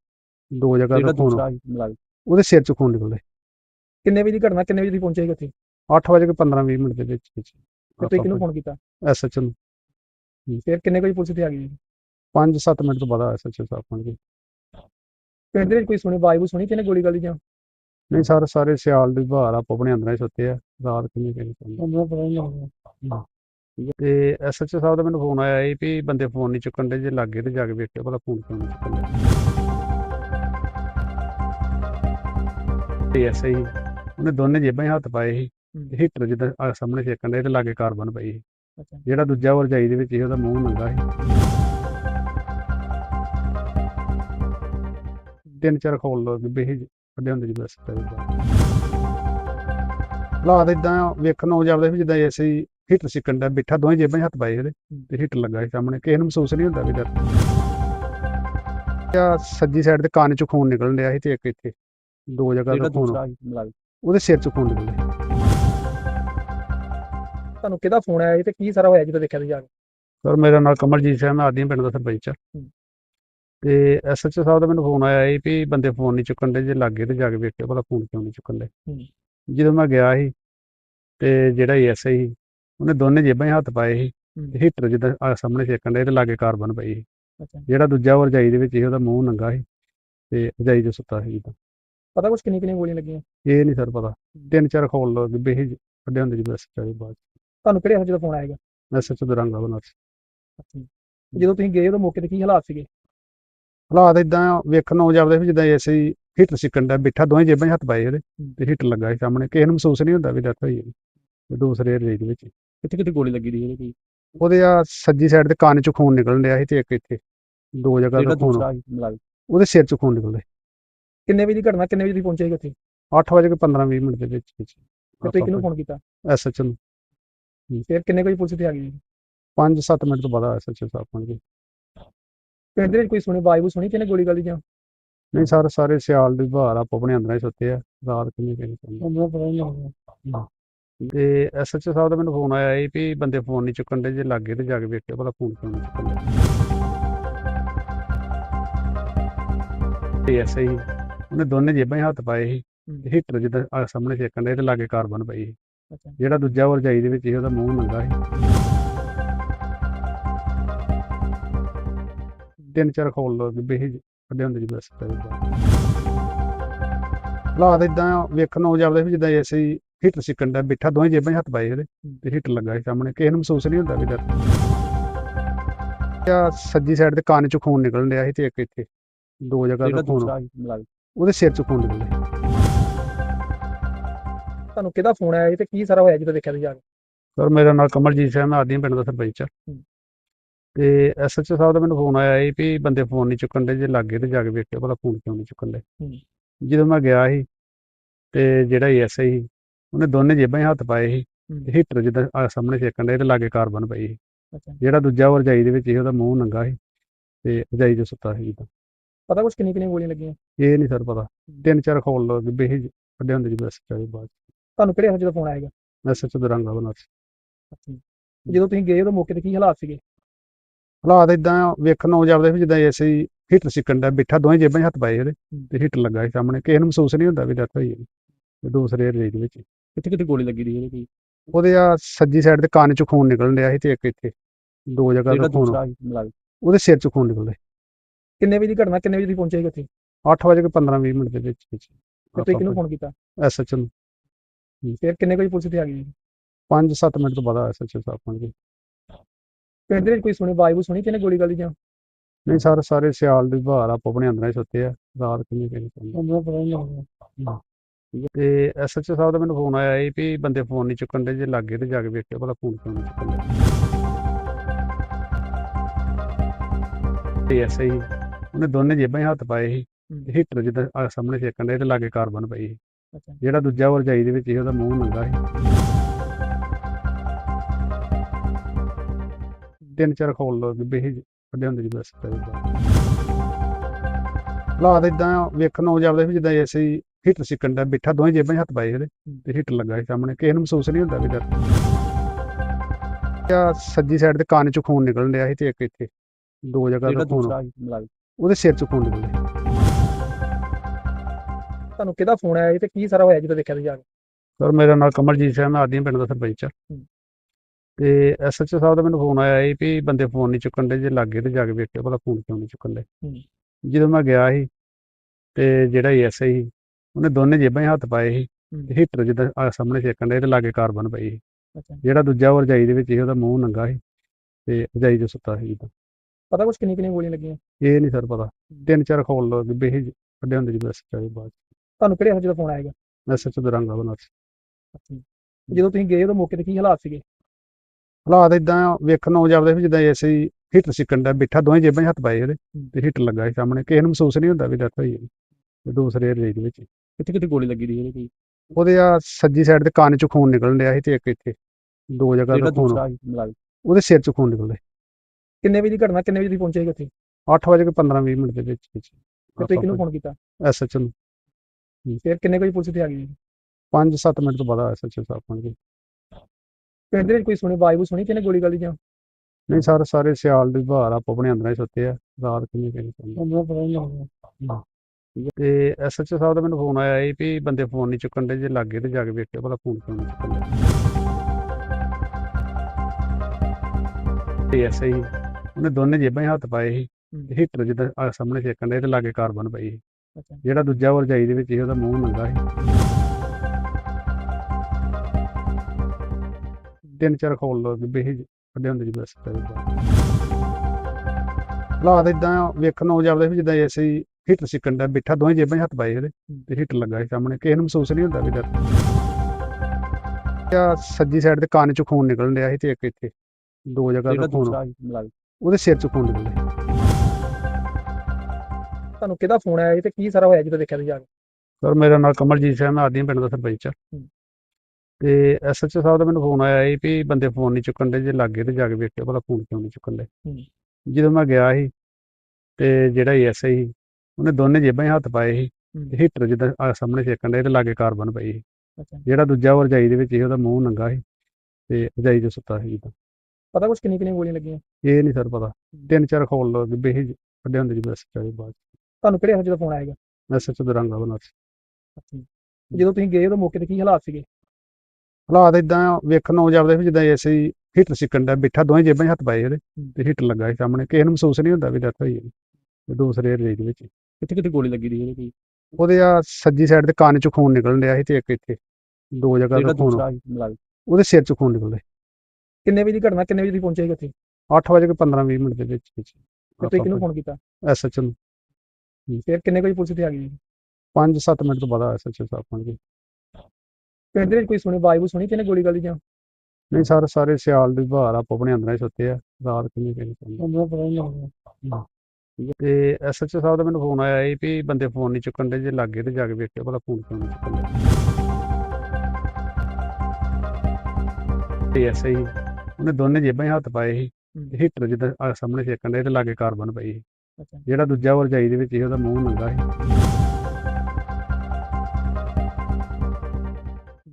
ਦੋ ਜਗ੍ਹਾ ਜਿਹੜਾ ਤੋਂ ਖੂਨ। ਦੂਸਰਾ ਮੁਲਾਜ਼ਮ ਉਹਦੇ ਸਿਰ 'ਚ ਖੂਨ ਨਿਕਲਦਾ ਕਿੰਨੇ ਵਜੇ ਦੀ ਘਟਨਾ ਕਿੰਨੇ ਵਜੇ ਦੀ ਪਹੁੰਚੇ ਉੱਥੇ? 8 ਵਜੇ ਕੇ 15 20 ਮਿੰਟ ਦੇ ਵਿੱਚ ਵਿੱਚ। ਤੇ ਤੁਸੀਂ ਕਿਹਨੂੰ ਫੋਨ ਕੀਤਾ? ਐਸਐਚ ਨੂੰ। ਫਿਰ ਕਿੰਨੇ ਵਜੇ ਪੁਲਿਸ ਇੱਥੇ ਆ ਗਈ? 5-7 ਮਿੰਟ ਤੋਂ ਬਾਅਦ ਐਸਐਚ ਸਾਹਿਬ ਪਹੁੰਚ ਗਏ। ਪਿੰਡ ਦੇ ਵਿੱਚ ਕੋਈ ਸੁਣੀ ਬਾਈਬੂ ਸੁਣੀ ਕਿਹਨੇ ਗੋਲੀ ਗਾਲੀ ਜਾਂ? ਨਹੀਂ ਸਾਰੇ ਸਾਰੇ ਸਿਆਲ ਦੀ ਬਹਾਰ ਆਪੋ ਆਪਣੇ ਅੰਦਰਾਂ ਹੀ ਸੁੱਤੇ ਆ। ਰਾਤ ਕਿੰਨੀ ਕਿੰਨੀ ਉਹਨੂੰ ਪਤਾ ਨਹੀਂ ਲੱਗਦਾ। ਤੇ ਐਸਐਚ ਸਾਹਿਬ ਦਾ ਮੈਨੂੰ ਫੋਨ ਆਇਆ ਸੀ ਵੀ ਬੰਦੇ ਫੋਨ ਨਹੀਂ ਚੁੱਕਣ ਦੇ ਜੇ ਲੱਗੇ ਤੇ ਜਾ ਕੇ ਵੇਖਿਓ ਭਲਾ ਫੋਨ ਕਿਉਂ ਨਹੀਂ ਚੁੱਕਣ ਦੇ। ਤੇ ਐਸੇ ਹੀ ਉਹਨੇ ਦੋਨੇ ਜੇਬਾਂ 'ਚ ਹੱਥ ਪਾਏ ਸੀ ਤੇ ਹੀਟਰ ਜਿੱਦਾਂ ਸਾਹਮਣੇ ਸੇਕਣ ਦੇ ਤੇ ਲਾਗੇ ਕਾਰਬਨ ਪਈ ਸੀ। ਜਿਹੜਾ ਦੂਜਾ ਉਹ ਰਜਾਈ ਦੇ ਵਿੱਚ ਉਹਦਾ ਮੂੰਹ ਨੰਗਾ ਸੀ। ਤਿੰਨ ਚਾਰ ਖੋਲ ਲੋ ਬੇ ਵੱਡੇ ਹੁੰਦੇ ਜੀ ਬਸ। ਹਾਲਾਤ ਇਦਾਂ ਵੇਖਣ ਨੂੰ ਜਾਪਦੇ ਵੀ ਜਿੱਦਾਂ ਐਸੇ ਹੀ ਹੀਟਰ ਸਿੱਕਣ ਦਾ ਬਿੱਠਾ ਦੋਵੇਂ ਜੇਬਾਂ 'ਚ ਹੱਥ ਪਾਏ ਇਹਦੇ ਤੇ ਹੀਟਰ ਲੱਗਾ ਸੀ ਸਾਹਮਣੇ ਕਿਸੇ ਨੂੰ ਮਹਿਸੂਸ ਨਹੀਂ ਹੁੰਦਾ ਵੀ ਡਰ। ਆ ਸੱਜੀ ਸਾਈਡ ਤੇ ਕੰਨ 'ਚ ਖੂਨ ਨਿਕਲਣ ਡਿਆ ਸੀ ਤੇ ਇੱਕ ਇੱਥੇ ਦੋ ਜਗ੍ਹਾ ਤੋਂ ਖੂਨ ਉਹਦੇ ਸਿਰ 'ਚ ਖੂਨ ਨਿਕਲਦਾ ਤੁਹਾਨੂੰ ਕਿਹਦਾ ਫੋਨ ਆਇਆ ਸੀ ਤੇ ਕੀ ਸਾਰਾ ਹੋਇਆ ਜਦੋਂ ਦੇਖਿਆ ਤੁਸੀਂ ਜਾ ਕੇ? ਸਰ ਮੇਰਾ ਨਾਮ ਕਮਲਜੀਤ ਸਿੰਘ ਮੈਂ ਆਦੀਆਂ ਪਿੰਡ ਦਾ ਸਰਪੰਚ ਹੂੰ। ਤੇ ਐਸਐਚਓ ਸਾਹਿਬ ਦਾ ਮੈਨੂੰ ਫੋਨ ਆਇਆ ਸੀ ਵੀ ਬੰਦੇ ਫੋਨ ਨਹੀਂ ਚੁੱਕਣ ਦੇ ਜੇ ਲੱਗੇ ਤੇ ਜਾ ਕੇ ਵੇਖਿਓ ਭਲਾ ਫੋਨ ਕਿਉਂ ਨਹੀਂ ਚੁੱਕਣ ਦੇ। ਜਦੋਂ ਮੈਂ ਗਿਆ ਸੀ ਤੇ ਜਿਹੜਾ ਐਸਆਈ ਸੀ ਉਹਨੇ ਦੋਨੇ ਜੇਬਾਂ 'ਚ ਹੱਥ ਪਾਏ ਸੀ ਹੂੰ। ਤੇ ਹੀਟਰ ਜਿੱਦਾਂ ਆਹ ਸਾਹਮਣੇ ਸੇਕਣ ਦੇ ਤੇ ਲਾਗੇ ਕਾਰਬਨ ਪਈ ਸੀ। ਅੱਛਾ। ਜਿਹੜਾ ਦੂਜਾ ਉਹ ਰਜਾਈ ਦੇ ਵਿੱਚ ਸੀ ਉਹਦਾ ਮੂੰਹ ਨੰਗਾ ਸੀ ਤੇ ਰਜਾਈ 'ਚ ਸੁੱਤਾ ਸੀ ਜਿੱਦਾਂ। ਪਤਾ ਕੁਛ ਕਿੰਨੀ ਕਿੰਨੀ ਗੋਲੀਆਂ ਲੱਗੀਆਂ? ਇਹ ਨਹੀਂ ਸਰ ਪਤਾ। ਤਿੰਨ ਚਾਰ ਖੋਲ ਲੋ ਬੇ ਵੱਡੇ ਹੁੰਦੇ ਜੀ ਬਸ ਚਾਹੀ ਬਾਅਦ ਤੁਹਾਨੂੰ ਕਿਹੜੇ ਹੱਥ ਜਦੋਂ ਫੋਨ ਆਏਗਾ ਐਸਐਚਓ ਦਾ ਰੰਗ ਬਣਾ ਜਦੋਂ ਤੁਸੀਂ ਗਏ ਉਦੋਂ ਮੌਕੇ ਤੇ ਕੀ ਹਾਲਾਤ ਸੀਗੇ? ਹਾਲਾਤ ਇਦਾਂ ਵੇਖਣ ਨੂੰ ਜਾਪਦੇ ਵੀ ਜਿੱਦਾਂ ਐਸੇ ਹੀ ਹੀਟਰ ਸਿੱਕਣ ਦਾ ਬਿੱਠਾ ਦੋਵੇਂ ਜੇਬਾਂ 'ਚ ਹੱਥ ਪਾਏ ਇਹਦੇ ਤੇ ਹੀਟਰ ਲੱਗਾ ਸੀ ਸਾਹਮਣੇ। ਕਿਸੇ ਨੂੰ ਮਹਿਸੂਸ ਨਹੀਂ ਹੁੰਦਾ ਵੀ ਡੈਥ ਹੋਈ ਹੈ। ਤੇ ਦੂਸਰੇ ਦੇ ਵਿੱਚ ਕਿੱਥੇ ਕਿੱਥੇ ਗੋਲੀ ਲੱਗੀ ਦੀ ਇਹਦੇ? ਕੋਈ ਉਹਦੇ ਆ ਸੱਜੀ ਸਾਈਡ ਤੇ ਕੰਨ 'ਚ ਖੂਨ ਨਿਕਲਣ ਡਿਆ ਸੀ ਤੇ ਇੱਕ ਇੱਥੇ ਦੋ ਜਗ੍ਹਾ ਤੋਂ ਖੂਨ। ਮੁਲਾਜ਼ਮ ਉਹਦੇ ਸਿਰ 'ਚ ਖੂਨ ਨਿਕਲਦਾ। ਕਿੰਨੇ ਵਜੇ ਦੀ ਘਟਨਾ ਕਿੰਨੇ ਵਜੇ ਦੀ ਪਹੁੰਚੇ ਸੀ ਉੱਥੇ 8 ਵਜੇ ਕੇ 15 20 ਮਿੰਟ ਦੇ ਵਿੱਚ ਵਿੱਚ। ਤੇ ਤੁਸੀਂ ਕਿਹਨੂੰ ਫੋਨ ਕੀਤਾ? ਐਸਐਚ ਨੂੰ। ਫਿਰ ਕਿੰਨੇ ਵਜੇ ਪੁਲਿਸ ਇੱਥੇ ਆ ਗਈ? 5-7 ਮਿੰਟ ਤੋਂ ਬਾਅਦ ਐਸਐਚ ਸਾਹਿਬ ਪਹੁੰਚ ਗਏ ਪਿੰਡ ਦੇ ਵਿੱਚ ਕੋਈ ਸੁਣੀ ਬਾਈਬੂ ਸੁਣੀ ਕਿਹਨੇ ਗੋਲੀ ਗਾਲੀ ਜਾਂ? ਨਹੀਂ ਸਾਰੇ ਸਾਰੇ ਸਿਆਲ ਦੀ ਬਹਾਰ ਆਪੋ ਆਪਣੇ ਅੰਦਰਾਂ ਹੀ ਸੁੱਤੇ ਆ। ਰਾਤ ਕਿੰਨੀ ਕਿੰਨੀ ਤੇ ਐਸਐਚ ਸਾਹਿਬ ਦਾ ਮੈਨੂੰ ਫੋਨ ਆਇਆ ਸੀ ਵੀ ਬੰਦੇ ਫੋਨ ਨਹੀਂ ਚੁੱਕਣ ਦੇ ਜੇ ਲੱਗੇ ਤੇ ਜਾ ਕੇ ਵੇਖਿਓ ਭਲਾ ਫੋਨ ਕਿਉਂ ਨਹੀਂ ਚੁੱਕਣ ਦੇ। ਤੇ ਐਸੇ ਹੀ ਉਹਨੇ ਦੋਨੇ ਜੇਬਾਂ 'ਚ ਹੱਥ ਪਾਏ ਸੀ ਤੇ ਹੀਟਰ ਜਿੱਦਾਂ ਆਹ ਸਾਹਮਣੇ ਸੇਕਣ ਦੇ ਤੇ ਲਾਗੇ ਕਾਰਬਨ ਪਈ ਸੀ। ਜਿਹੜਾ ਦੂਜਾ ਉਹ ਰਜਾਈ ਦੇ ਵਿੱਚ ਸੀ ਉਹਦਾ ਮੂੰਹ ਨੰਗਾ ਸੀ। ਤਿੰਨ ਚਾਰ ਖੋਲ ਲੋ ਬੇ ਵੱਡੇ ਹੁੰਦੇ ਜੀ ਬਸ ਚਾਹੀ ਬਾਅਦ ਹਾਲਾਤ ਇਦਾਂ ਵੇਖਣ ਨੂੰ ਜਾਪਦੇ ਵੀ ਜਿੱਦਾਂ ਐਸੇ ਹੀ ਹੀਟਰ ਸਿੱਕਣ ਦਾ ਬਿੱਠਾ ਦੋਵੇਂ ਜੇਬਾਂ 'ਚ ਹੱਥ ਪਾਏ ਇਹਦੇ ਤੇ ਹੀਟਰ ਲੱਗਾ ਸੀ ਸਾਹਮਣੇ ਕਿਸੇ ਨੂੰ ਮਹਿਸੂਸ ਨਹੀਂ ਹੁੰਦਾ ਵੀ ਡਰ। ਆ ਸੱਜੀ ਸਾਈਡ ਤੇ ਕੰਨ 'ਚ ਖੂਨ ਨਿਕਲਣ ਡਿਆ ਸੀ ਤੇ ਇੱਕ ਇੱਥੇ ਦੋ ਜਗ੍ਹਾ ਤੋਂ ਖੂਨ ਉਹਦੇ ਸਿਰ 'ਚ ਖੂਨ ਨਿਕਲਦਾ ਤੁਹਾਨੂੰ ਕਿਹਦਾ ਫੋਨ ਆਇਆ ਸੀ ਤੇ ਕੀ ਸਾਰਾ ਹੋਇਆ ਜਦੋਂ ਦੇਖਿਆ ਤੁਸੀਂ ਜਾ ਕੇ? ਸਰ ਮੇਰਾ ਨਾਮ ਕਮਲਜੀਤ ਸਿੰਘ ਮੈਂ ਆਦੀਆਂ ਪਿੰਡ ਦਾ ਸਰਪੰਚ ਹੂੰ। ਤੇ ਐਸਐਚਓ ਸਾਹਿਬ ਦਾ ਮੈਨੂੰ ਫੋਨ ਆਇਆ ਸੀ ਵੀ ਬੰਦੇ ਫੋਨ ਨਹੀਂ ਚੁੱਕਣ ਦੇ ਜੇ ਲੱਗੇ ਤੇ ਜਾ ਕੇ ਵੇਖਿਓ ਭਲਾ ਫੋਨ ਕਿਉਂ ਨਹੀਂ ਚੁੱਕਣ ਦੇ। ਜਦੋਂ ਮੈਂ ਗਿਆ ਸੀ ਤੇ ਜਿਹੜਾ ਐਸਆਈ ਸੀ ਉਹਨੇ ਦੋਨੇ ਜੇਬਾਂ 'ਚ ਹੱਥ ਪਾਏ ਸੀ ਤੇ ਹੀਟਰ ਜਿੱਦਾਂ ਆਹ ਸਾਹਮਣੇ ਸੇਕਣ ਦੇ ਤੇ ਲਾਗੇ ਕਾਰਬਨ ਪਈ ਸੀ। ਅੱਛਾ। ਜਿਹੜਾ ਦੂਜਾ ਉਹ ਰਜਾਈ ਦੇ ਵਿੱਚ ਸੀ ਉਹਦਾ ਮੂੰਹ ਨੰਗਾ ਸੀ ਤੇ ਰਜਾਈ 'ਚ ਸੁੱਤਾ ਸੀ ਜਿੱਦਾਂ। ਪਤਾ ਕੁਛ ਕਿੰਨੀ ਕਿੰਨੀ ਗੋਲੀਆਂ ਲੱਗੀਆਂ? ਇਹ ਨਹੀਂ ਸਰ ਪਤਾ। ਤਿੰਨ ਚਾਰ ਖੋਲ ਲੋ ਬੇ ਵੱਡੇ ਹੁੰਦੇ ਜੀ ਬਸ ਚਾਹੀ ਬਾਅਦ। ਤੁਹਾਨੂੰ ਕਿਹੜੇ ਹੱਥ ਜਦੋਂ ਫੋਨ ਆਏਗਾ ਐਸਐਚਓ ਦਾ ਰੰਗ ਬਣਾ ਜਦੋਂ ਤੁਸੀਂ ਗਏ ਉਦੋਂ ਮੌਕੇ ਤੇ ਕੀ ਹਾਲਾਤ ਸੀਗੇ? ਹਾਲਾਤ ਇਦਾਂ ਵੇਖਣ ਨੂੰ ਜਾਪਦੇ ਵੀ ਜਿੱਦਾਂ ਐਸੇ ਹੀ ਹੀਟਰ ਸਿੱਕਣ ਦਾ ਬਿੱਠਾ ਦੋਵੇਂ ਜੇਬਾਂ 'ਚ ਹੱਥ ਪਾਏ ਇਹਦੇ ਤੇ ਹੀਟਰ ਲੱਗਾ ਸੀ ਸਾਹਮਣੇ। ਕਿਸੇ ਨੂੰ ਮਹਿਸੂਸ ਨਹੀਂ ਹੁੰਦਾ ਵੀ ਡੈਥ ਹੋਈ ਹੈ। ਦੂਸਰੇ ਦੇ ਵਿੱਚ। ਕਿੱਥੇ ਕਿੱਥੇ ਗੋਲੀ ਲੱਗੀ ਦੀ ਇਹਦੇ? ਕੋਈ ਉਹਦੇ ਆ ਸੱਜੀ ਸਾਈਡ ਤੇ ਕੰਨ 'ਚ ਖੂਨ ਨਿਕਲਣ ਡਿਆ ਸੀ ਤੇ ਇੱਕ ਇੱਥੇ ਦੋ ਜਗ੍ਹਾ ਤੋਂ ਖੂਨ। ਮੁਲਾਜ਼ਮ ਉਹਦੇ ਸਿਰ 'ਚ ਖੂਨ ਨਿਕਲਦਾ। ਕਿੰਨੇ ਵਜੇ ਦੀ ਘਟਨਾ ਕਿੰਨੇ ਵਜੇ ਦੀ ਪਹੁੰਚੇ ਸੀ ਉੱਥੇ 8 ਵਜੇ ਕੇ 15 20 ਮਿੰਟ ਦੇ ਵਿੱਚ ਵਿੱਚ। ਤੇ ਤੁਸੀਂ ਕਿਹਨੂੰ ਫੋਨ ਕੀਤਾ? ਐਸਐਚ ਨੂੰ। ਫਿਰ ਕਿੰਨੇ ਵਜੇ ਪੁਲਿਸ ਇੱਥੇ ਆ ਗਈ? 5-7 ਮਿੰਟ ਤੋਂ ਬਾਅਦ ਐਸਐਚ ਸਾਹਿਬ ਪਹੁੰਚ ਗਏ। ਪਿੰਡ ਦੇ ਵਿੱਚ ਕੋਈ ਸੁਣੀ ਬਾਈਬੂ ਸੁਣੀ ਕਿਹਨੇ ਗੋਲੀ ਗਾਲੀ ਜਾਂ? ਨਹੀਂ ਸਾਰੇ ਸਾਰੇ ਸਿਆਲ ਦੀ ਬਹਾਰ ਆਪੋ ਆਪਣੇ ਅੰਦਰਾਂ ਹੀ ਸੁੱਤੇ ਆ। ਰਾਤ ਕਿੰਨੀ ਕਿੰਨੀ ਪਤਾ ਨਹੀਂ ਲੱਗਦਾ ਤੇ ਐਸਐਚਓ ਸਾਹਿਬ ਦਾ ਮੈਨੂੰ ਫੋਨ ਆਇਆ ਸੀ ਵੀ ਬੰਦੇ ਫੋਨ ਨਹੀਂ ਚੁੱਕਣ ਦੇ ਜੇ ਲੱਗੇ ਤੇ ਜਾ ਕੇ ਵੇਖਿਓ ਭਲਾ ਫੋਨ ਕਿਉਂ ਨਹੀਂ ਚੁੱਕਣ ਦੇ। ਤੇ ਐਸੇ ਹੀ ਉਹਨੇ ਦੋਨੇ ਜੇਬਾਂ 'ਚ ਹੱਥ ਪਾਏ ਸੀ ਤੇ ਹੀਟਰ ਜਿੱਦਾਂ ਆਹ ਸਾਹਮਣੇ ਸੇਕਣ ਦੇ ਤੇ ਲਾਗੇ ਕਾਰਬਨ ਪਈ ਸੀ। ਅੱਛਾ। ਜਿਹੜਾ ਦੂਜਾ ਉਹ ਰਜਾਈ ਦੇ ਵਿੱਚ ਸੀ ਉਹਦਾ ਮੂੰਹ ਨੰਗਾ ਸੀ। ਤਿੰਨ ਚਾਰ ਖੋਲ ਲੋ ਬੇ ਵੱਡੇ ਹੁੰਦੇ ਜੀ ਬਸ ਬਾਅਦ ਹਾਲਾਤ ਇਦਾਂ ਵੇਖਣ ਨੂੰ ਜਾਪਦੇ ਵੀ ਜਿੱਦਾਂ ਐਸੇ ਹੀ ਹੀਟਰ ਸਿੱਕਣ ਦਾ ਬਿੱਠਾ ਦੋਵੇਂ ਜੇਬਾਂ 'ਚ ਹੱਥ ਪਾਏ ਇਹਦੇ ਤੇ ਹੀਟਰ ਲੱਗਾ ਸੀ ਸਾਹਮਣੇ ਕਿਸੇ ਨੂੰ ਮਹਿਸੂਸ ਨਹੀਂ ਹੁੰਦਾ ਵੀ ਡਰ। ਆ ਸੱਜੀ ਸਾਈਡ ਤੇ ਕੰਨ 'ਚ ਖੂਨ ਨਿਕਲਣ ਡਿਆ ਸੀ ਤੇ ਇੱਕ ਇੱਥੇ ਦੋ ਜਗ੍ਹਾ ਤੋਂ ਖੂਨ ਉਹਦੇ ਸਿਰ 'ਚ ਖੂਨ ਨਿਕਲਦਾ ਤੁਹਾਨੂੰ ਕਿਹਦਾ ਫੋਨ ਆਇਆ ਸੀ ਤੇ ਕੀ ਸਾਰਾ ਹੋਇਆ ਜਦੋਂ ਦੇਖਿਆ ਤੁਸੀਂ ਜਾ ਕੇ? ਸਰ ਮੇਰਾ ਨਾਮ ਕਮਲਜੀਤ ਸਿੰਘ ਮੈਂ ਆਦੀਆਂ ਪਿੰਡ ਦਾ ਸਰਪੰਚ ਆ ਤੇ ਐਸਐਚਓ ਸਾਹਿਬ ਦਾ ਮੈਨੂੰ ਫੋਨ ਆਇਆ ਸੀ ਵੀ ਬੰਦੇ ਫੋਨ ਨਹੀਂ ਚੁੱਕਣ ਦੇ ਜੇ ਲੱਗੇ ਤੇ ਜਾ ਕੇ ਵੇਖਿਓ ਭਲਾ ਫੋਨ ਕਿਉਂ ਨਹੀਂ ਚੁੱਕਣ ਦੇ। ਜਦੋਂ ਮੈਂ ਗਿਆ ਸੀ ਤੇ ਜਿਹੜਾ ਐਸਆਈ ਸੀ ਉਹਨੇ ਦੋਨੇ ਜੇਬਾਂ 'ਚ ਹੱਥ ਪਾਏ ਸੀ। ਤੇ ਹੀਟਰ ਜਿੱਦਾਂ ਆਹ ਸਾਹਮਣੇ ਸੇਕਣ ਦੇ ਤੇ ਲਾਗੇ ਕਾਰਬਨ ਪਈ ਸੀ। ਅੱਛਾ। ਜਿਹੜਾ ਦੂਜਾ ਉਹ ਰਜਾਈ ਦੇ ਵਿੱਚ ਸੀ ਉਹਦਾ ਮੂੰਹ ਨੰਗਾ ਸੀ ਤੇ ਰਜਾਈ 'ਚ ਸੁੱਤਾ ਸੀ ਜਿੱਦਾਂ। ਪਤਾ ਕੁਛ ਕਿੰਨੀ ਕਿੰਨੀ ਗੋਲੀਆਂ ਲੱਗੀਆਂ? ਇਹ ਨਹੀਂ ਸਰ ਪਤਾ। ਤਿੰਨ ਚਾਰ ਖੋਲ ਲੋ ਬੇ ਹੀ ਕੱਢੇ ਹੁੰਦੇ ਜਦੋਂ ਐਸਐਚਓ ਬਾਅਦ। ਤੁਹਾਨੂੰ ਕਿਹੜੇ ਹੱਥ ਦਾ ਫੋਨ ਆਏਗਾ? ਐਸਐਚਓ ਦਰੰਗਾ ਬਣਾ ਜਦੋਂ ਤੁਸੀਂ ਗਏ ਉਦੋਂ ਮੌਕੇ ਤੇ ਕੀ ਹਾਲਾਤ ਸੀਗੇ? ਹਾਲਾਤ ਇਦਾਂ ਵੇਖਣ ਨੂੰ ਜਾਪਦੇ ਵੀ ਜਿੱਦਾਂ ਐਸੇ ਹੀ ਹੀਟਰ ਸਿੱਕਣ ਦਾ ਬਿੱਠਾ ਦੋਵੇਂ ਜੇਬਾਂ 'ਚ ਹੱਥ ਪਾਏ ਇਹਦੇ ਤੇ ਹੀਟਰ ਲੱਗਾ ਸੀ ਸਾਹਮਣੇ। ਕਿਸੇ ਨੂੰ ਮਹਿਸੂਸ ਨਹੀਂ ਹੁੰਦਾ ਵੀ ਡੈਥ ਹੋਈ ਹੈ। ਤੇ ਦੂਸਰੇ ਰੇਜ ਵਿੱਚ ਕਿੱਥੇ ਕਿੱਥੇ ਗੋਲੀ ਲੱਗੀ ਦੀ ਇਹਦੇ ਕੋਈ ਉਹਦੇ ਆ ਸੱਜੀ ਸਾਈਡ ਤੇ ਕੰਨ 'ਚ ਖੂਨ ਨਿਕਲਣ ਡਿਆ ਸੀ ਤੇ ਇੱਕ ਇੱਥੇ ਦੋ ਜਗ੍ਹਾ ਤੋਂ ਖੂਨ। ਮਲਾਜ਼ਮ ਉਹਦੇ ਸਿਰ 'ਚ ਖੂਨ ਨਿਕਲਦਾ। ਕਿੰਨੇ ਵਜੇ ਦੀ ਘਟਨਾ ਕਿੰਨੇ ਵਜੇ ਦੀ ਪਹੁੰਚੇ ਉੱਥੇ? 8 ਵਜੇ ਕੇ 15 20 ਮਿੰਟ ਦੇ ਵਿੱਚ ਵਿੱਚ। ਤੇ ਤੁਸੀਂ ਕਿਹਨੂੰ ਫੋਨ ਕੀਤਾ? ਐਸਐਚਓ ਨੂੰ। ਫਿਰ ਕਿੰਨੇ ਵਜੇ ਪੁਲਿਸ ਇੱਥੇ ਆ ਗਈ? 5-7 ਮਿੰਟ ਤੋਂ ਬਾਅਦ ਐਸਐਚਓ ਸਾਹਿਬ ਪਹੁੰਚ ਗਏ। ਪਿੰਡ ਦੇ ਕੋਈ ਸੁਣੀ ਬਾਈਬੂ ਸੁਣੀ ਕਿਨੇ ਗੋਲੀ ਗਾਲੀ ਜਾਂ? ਨਹੀਂ ਸਾਰੇ ਸਾਰੇ ਸਿਆਲ ਦੀ ਬਹਾਰ ਆਪੋ ਆਪਣੇ ਅੰਦਰਾਂ ਹੀ ਸੁੱਤੇ ਆ। ਰਾਤ ਕਿੰਨੀ ਕਿੰਨੀ ਤੇ ਐਸਐਚਓ ਸਾਹਿਬ ਦਾ ਮੈਨੂੰ ਫੋਨ ਆਇਆ ਸੀ ਵੀ ਬੰਦੇ ਫੋਨ ਨਹੀਂ ਚੁੱਕਣ ਦੇ ਜੇ ਲੱਗੇ ਤੇ ਜਾ ਕੇ ਵੇਖਿਓ ਭਲਾ ਫੋਨ ਕਿਉਂ ਨਹੀਂ ਚੁੱਕਣ ਦੇ। ਤੇ ਐਸੇ ਹੀ ਉਹਨੇ ਦੋਨੇ ਜੇਬਾਂ ਹੱਥ ਪਾਏ ਸੀ ਤੇ ਹੀਟਰ ਜਿੱਦਾਂ ਆਹ ਸਾਹਮਣੇ ਸੇਕਣ ਦੇ ਤੇ ਲਾਗੇ ਕਾਰਬਨ ਪਈ ਸੀ। ਜਿਹੜਾ ਦੂਜਾ ਉਹ ਰਜਾਈ ਦੇ ਵਿੱਚ ਸੀ ਉਹਦਾ ਮੂੰਹ ਨੰਗਾ ਸੀ। ਤਿੰਨ ਚਾਰ ਖੋਲ ਲੋ ਬੇ ਹੀ ਕੱਢੇ ਹੁੰਦੇ ਜਦੋਂ ਐਸਐਚਓ ਹਾਲਾਤ ਇਦਾਂ ਵੇਖਣ ਨੂੰ ਜਾਪਦੇ ਵੀ ਜਿੱਦਾਂ ਐਸੇ ਹੀ ਹੀਟਰ ਸਿੱਕਣ ਦਾ ਬਿੱਠਾ ਦੋਵੇਂ ਜੇਬਾਂ 'ਚ ਹੱਥ ਪਾਏ ਇਹਦੇ ਤੇ ਹੀਟਰ ਲੱਗਾ ਸੀ ਸਾਹਮਣੇ। ਕਿਸੇ ਨੂੰ ਮਹਿਸੂਸ ਨਹੀਂ ਹੁੰਦਾ ਵੀ ਡਰ। ਆ ਸੱਜੀ ਸਾਈਡ ਤੇ ਕੰਨ 'ਚ ਖੂਨ ਨਿਕਲਣ ਡਿਆ ਸੀ ਤੇ ਇੱਕ ਇੱਥੇ ਦੋ ਜਗ੍ਹਾ ਤੋਂ ਖੂਨ ਉਹਦੇ ਸਿਰ 'ਚ ਖੂਨ ਨਿਕਲਦਾ ਤੁਹਾਨੂੰ ਕਿਹਦਾ ਫੋਨ ਆਇਆ ਤੇ ਕੀ ਸਾਰਾ ਹੋਇਆ ਜਦੋਂ ਦੇਖਿਆ ਤੁਸੀਂ ਜਾ ਕੇ? ਸਰ ਮੇਰਾ ਨਾਮ ਕਮਲਜੀਤ ਸਿੰਘ ਮੈਂ ਆਦੀਆਂ ਪਿੰਡ ਦਾ ਸਰਪੰਚ ਆ ਤੇ ਐਸਐਚਓ ਸਾਹਿਬ ਦਾ ਮੈਨੂੰ ਫੋਨ ਆਇਆ ਸੀ ਵੀ ਬੰਦੇ ਫੋਨ ਨਹੀਂ ਚੁੱਕਣ ਦੇ ਜੇ ਲੱਗੇ ਤੇ ਜਾ ਕੇ ਵੇਖਿਓ ਭਲਾ ਫੋਨ ਕਿਉਂ ਨਹੀਂ ਚੁੱਕਣ ਦੇ। ਜਦੋਂ ਮੈਂ ਗਿਆ ਸੀ ਤੇ ਜਿਹੜਾ ਐਸਆਈ ਉਹਨੇ ਦੋਨੇ ਜੇਬਾਂ 'ਚ ਹੱਥ ਪਾਏ ਸੀ ਤੇ ਹੀਟਰ ਜਿੱਦਾਂ ਆਹ ਸਾਹਮਣੇ ਸੇਕਣ ਦੇ ਤੇ ਲਾਗੇ ਕਾਰਬਨ ਪਈ ਸੀ। ਅੱਛਾ। ਜਿਹੜਾ ਦੂਜਾ ਉਹ ਰਜਾਈ ਦੇ ਵਿੱਚ ਸੀ ਉਹਦਾ ਮੂੰਹ ਨੰਗਾ ਸੀ ਤੇ ਰਜਾਈ 'ਚ ਸੁੱਤਾ ਸੀ ਜਿੱਦਾਂ। ਪਤਾ ਕੁਛ ਕਿੰਨੀ ਕਿੰਨੀ ਗੋਲੀਆਂ ਲੱਗੀਆਂ? ਇਹ ਨਹੀਂ ਸਰ ਪਤਾ। ਤਿੰਨ ਚਾਰ ਖੋਲ ਲੋ ਬੇ ਹੀ ਕੱਢੇ ਹੁੰਦੇ ਜਦੋਂ ਐਸਐਚਓ ਬਾਅਦ ਤੁਹਾਨੂੰ ਕਿਹੜੇ ਹੱਥ ਦਾ ਫੋਨ ਆਏਗਾ ਐਸਐਚਓ ਦਰੰਗਾ ਬਣਾ ਜਦੋਂ ਤੁਸੀਂ ਗਏ ਉਦੋਂ ਮੌਕੇ ਤੇ ਕੀ ਹਾਲਾਤ ਸੀਗੇ? ਹਾਲਾਤ ਇਦਾਂ ਵੇਖਣ ਨੂੰ ਜਾਪਦੇ ਵੀ ਜਿੱਦਾਂ ਐਸੇ ਹੀ ਹੀਟਰ ਸਿੱਕਣ ਦਾ ਬਿੱਠਾ ਦੋਵੇਂ ਜੇਬਾਂ 'ਚ ਹੱਥ ਪਾਏ ਇਹਦੇ ਤੇ ਹੀਟਰ ਲੱਗਾ ਸੀ ਸਾਹਮਣੇ। ਕਿਸੇ ਨੂੰ ਮਹਿਸੂਸ ਨਹੀਂ ਹੁੰਦਾ ਵੀ ਡੈਥ ਹੋਈ ਹੈ। ਤੇ ਦੂਸਰੇ ਰੇਜ ਵਿੱਚ। ਕਿੱਥੇ ਕਿੱਥੇ ਗੋਲੀ ਲੱਗੀ ਦੀ ਇਹਦੇ ਕੋਈ ਉਹਦੇ ਆ ਸੱਜੀ ਸਾਈਡ ਤੇ ਕੰਨ 'ਚ ਖੂਨ ਨਿਕਲਣ ਡਿਆ ਸੀ ਤੇ ਇੱਕ ਇੱਥੇ ਦੋ ਜਗ੍ਹਾ ਜਿਹੜਾ ਤੋਂ ਖੂਨ। ਦੂਸਰਾ ਮਲਾਜ਼ਮ ਉਹਦੇ ਸਿਰ 'ਚ ਖੂਨ ਨਿਕਲਦਾ। ਕਿੰਨੇ ਵਜੇ ਦੀ ਘਟਨਾ ਕਿੰਨੇ ਵਜੇ ਦੀ ਪਹੁੰਚੇ ਉੱਥੇ? 8 ਵਜੇ ਕੇ 15 20 ਮਿੰਟ ਦੇ ਵਿੱਚ ਵਿੱਚ। ਤੇ ਤੁਸੀਂ ਕਿਹਨੂੰ ਫੋਨ ਕੀਤਾ? ਐਸਐਚਓ ਨੂੰ। ਫਿਰ ਕਿੰਨੇ ਵਜੇ ਪੁਲਿਸ ਇੱਥੇ ਆ ਗਈ? 5-7 ਮਿੰਟ ਤੋਂ ਬਾਅਦ ਐਸਐਚਓ ਸਾਹਿਬ ਪਹੁੰਚ ਗਏ। ਪਿੰਡ ਦੇ ਵਿੱਚ ਕੋਈ ਸੁਣੀ ਬਾਈਬੂ ਸੁਣੀ ਕਿਨੇ ਗੋਲੀ ਗਾਲੀ ਜਾਂ? ਨਹੀਂ ਸਾਰੇ ਸਾਰੇ ਸਿਆਲ ਦੀ ਬਹਾਰ ਆਪੋ ਆਪਣੇ ਅੰਦਰਾਂ ਹੀ ਸੁੱਤੇ ਆ। ਰਾਤ ਕਿੰਨੀ ਕਿੰਨੀ ਤੇ ਐਸਐਚਓ ਸਾਹਿਬ ਦਾ ਮੈਨੂੰ ਫੋਨ ਆਇਆ ਸੀ ਵੀ ਬੰਦੇ ਫੋਨ ਨਹੀਂ ਚੁੱਕਣ ਦੇ ਜੇ ਲੱਗੇ ਤੇ ਜਾ ਕੇ ਵੇਖਿਓ ਭਲਾ ਫੋਨ ਕਿਉਂ ਨਹੀਂ ਚੁੱਕਣ ਦੇ। ਤੇ ਐਸੇ ਹੀ ਉਹਨੇ ਦੋਨੇ ਜੇਬਾਂ 'ਚ ਹੱਥ ਪਾਏ ਸੀ ਤੇ ਹੀਟਰ ਜਿੱਦਾਂ ਸਾਹਮਣੇ ਸੇਕਣ ਦੇ ਤੇ ਲਾਗੇ ਕਾਰਬਨ ਪਈ ਸੀ। ਜਿਹੜਾ ਦੂਜਾ ਉਹ ਰਜਾਈ ਦੇ ਵਿੱਚ ਸੀ ਉਹਦਾ ਮੂੰਹ ਨੰਗਾ ਸੀ।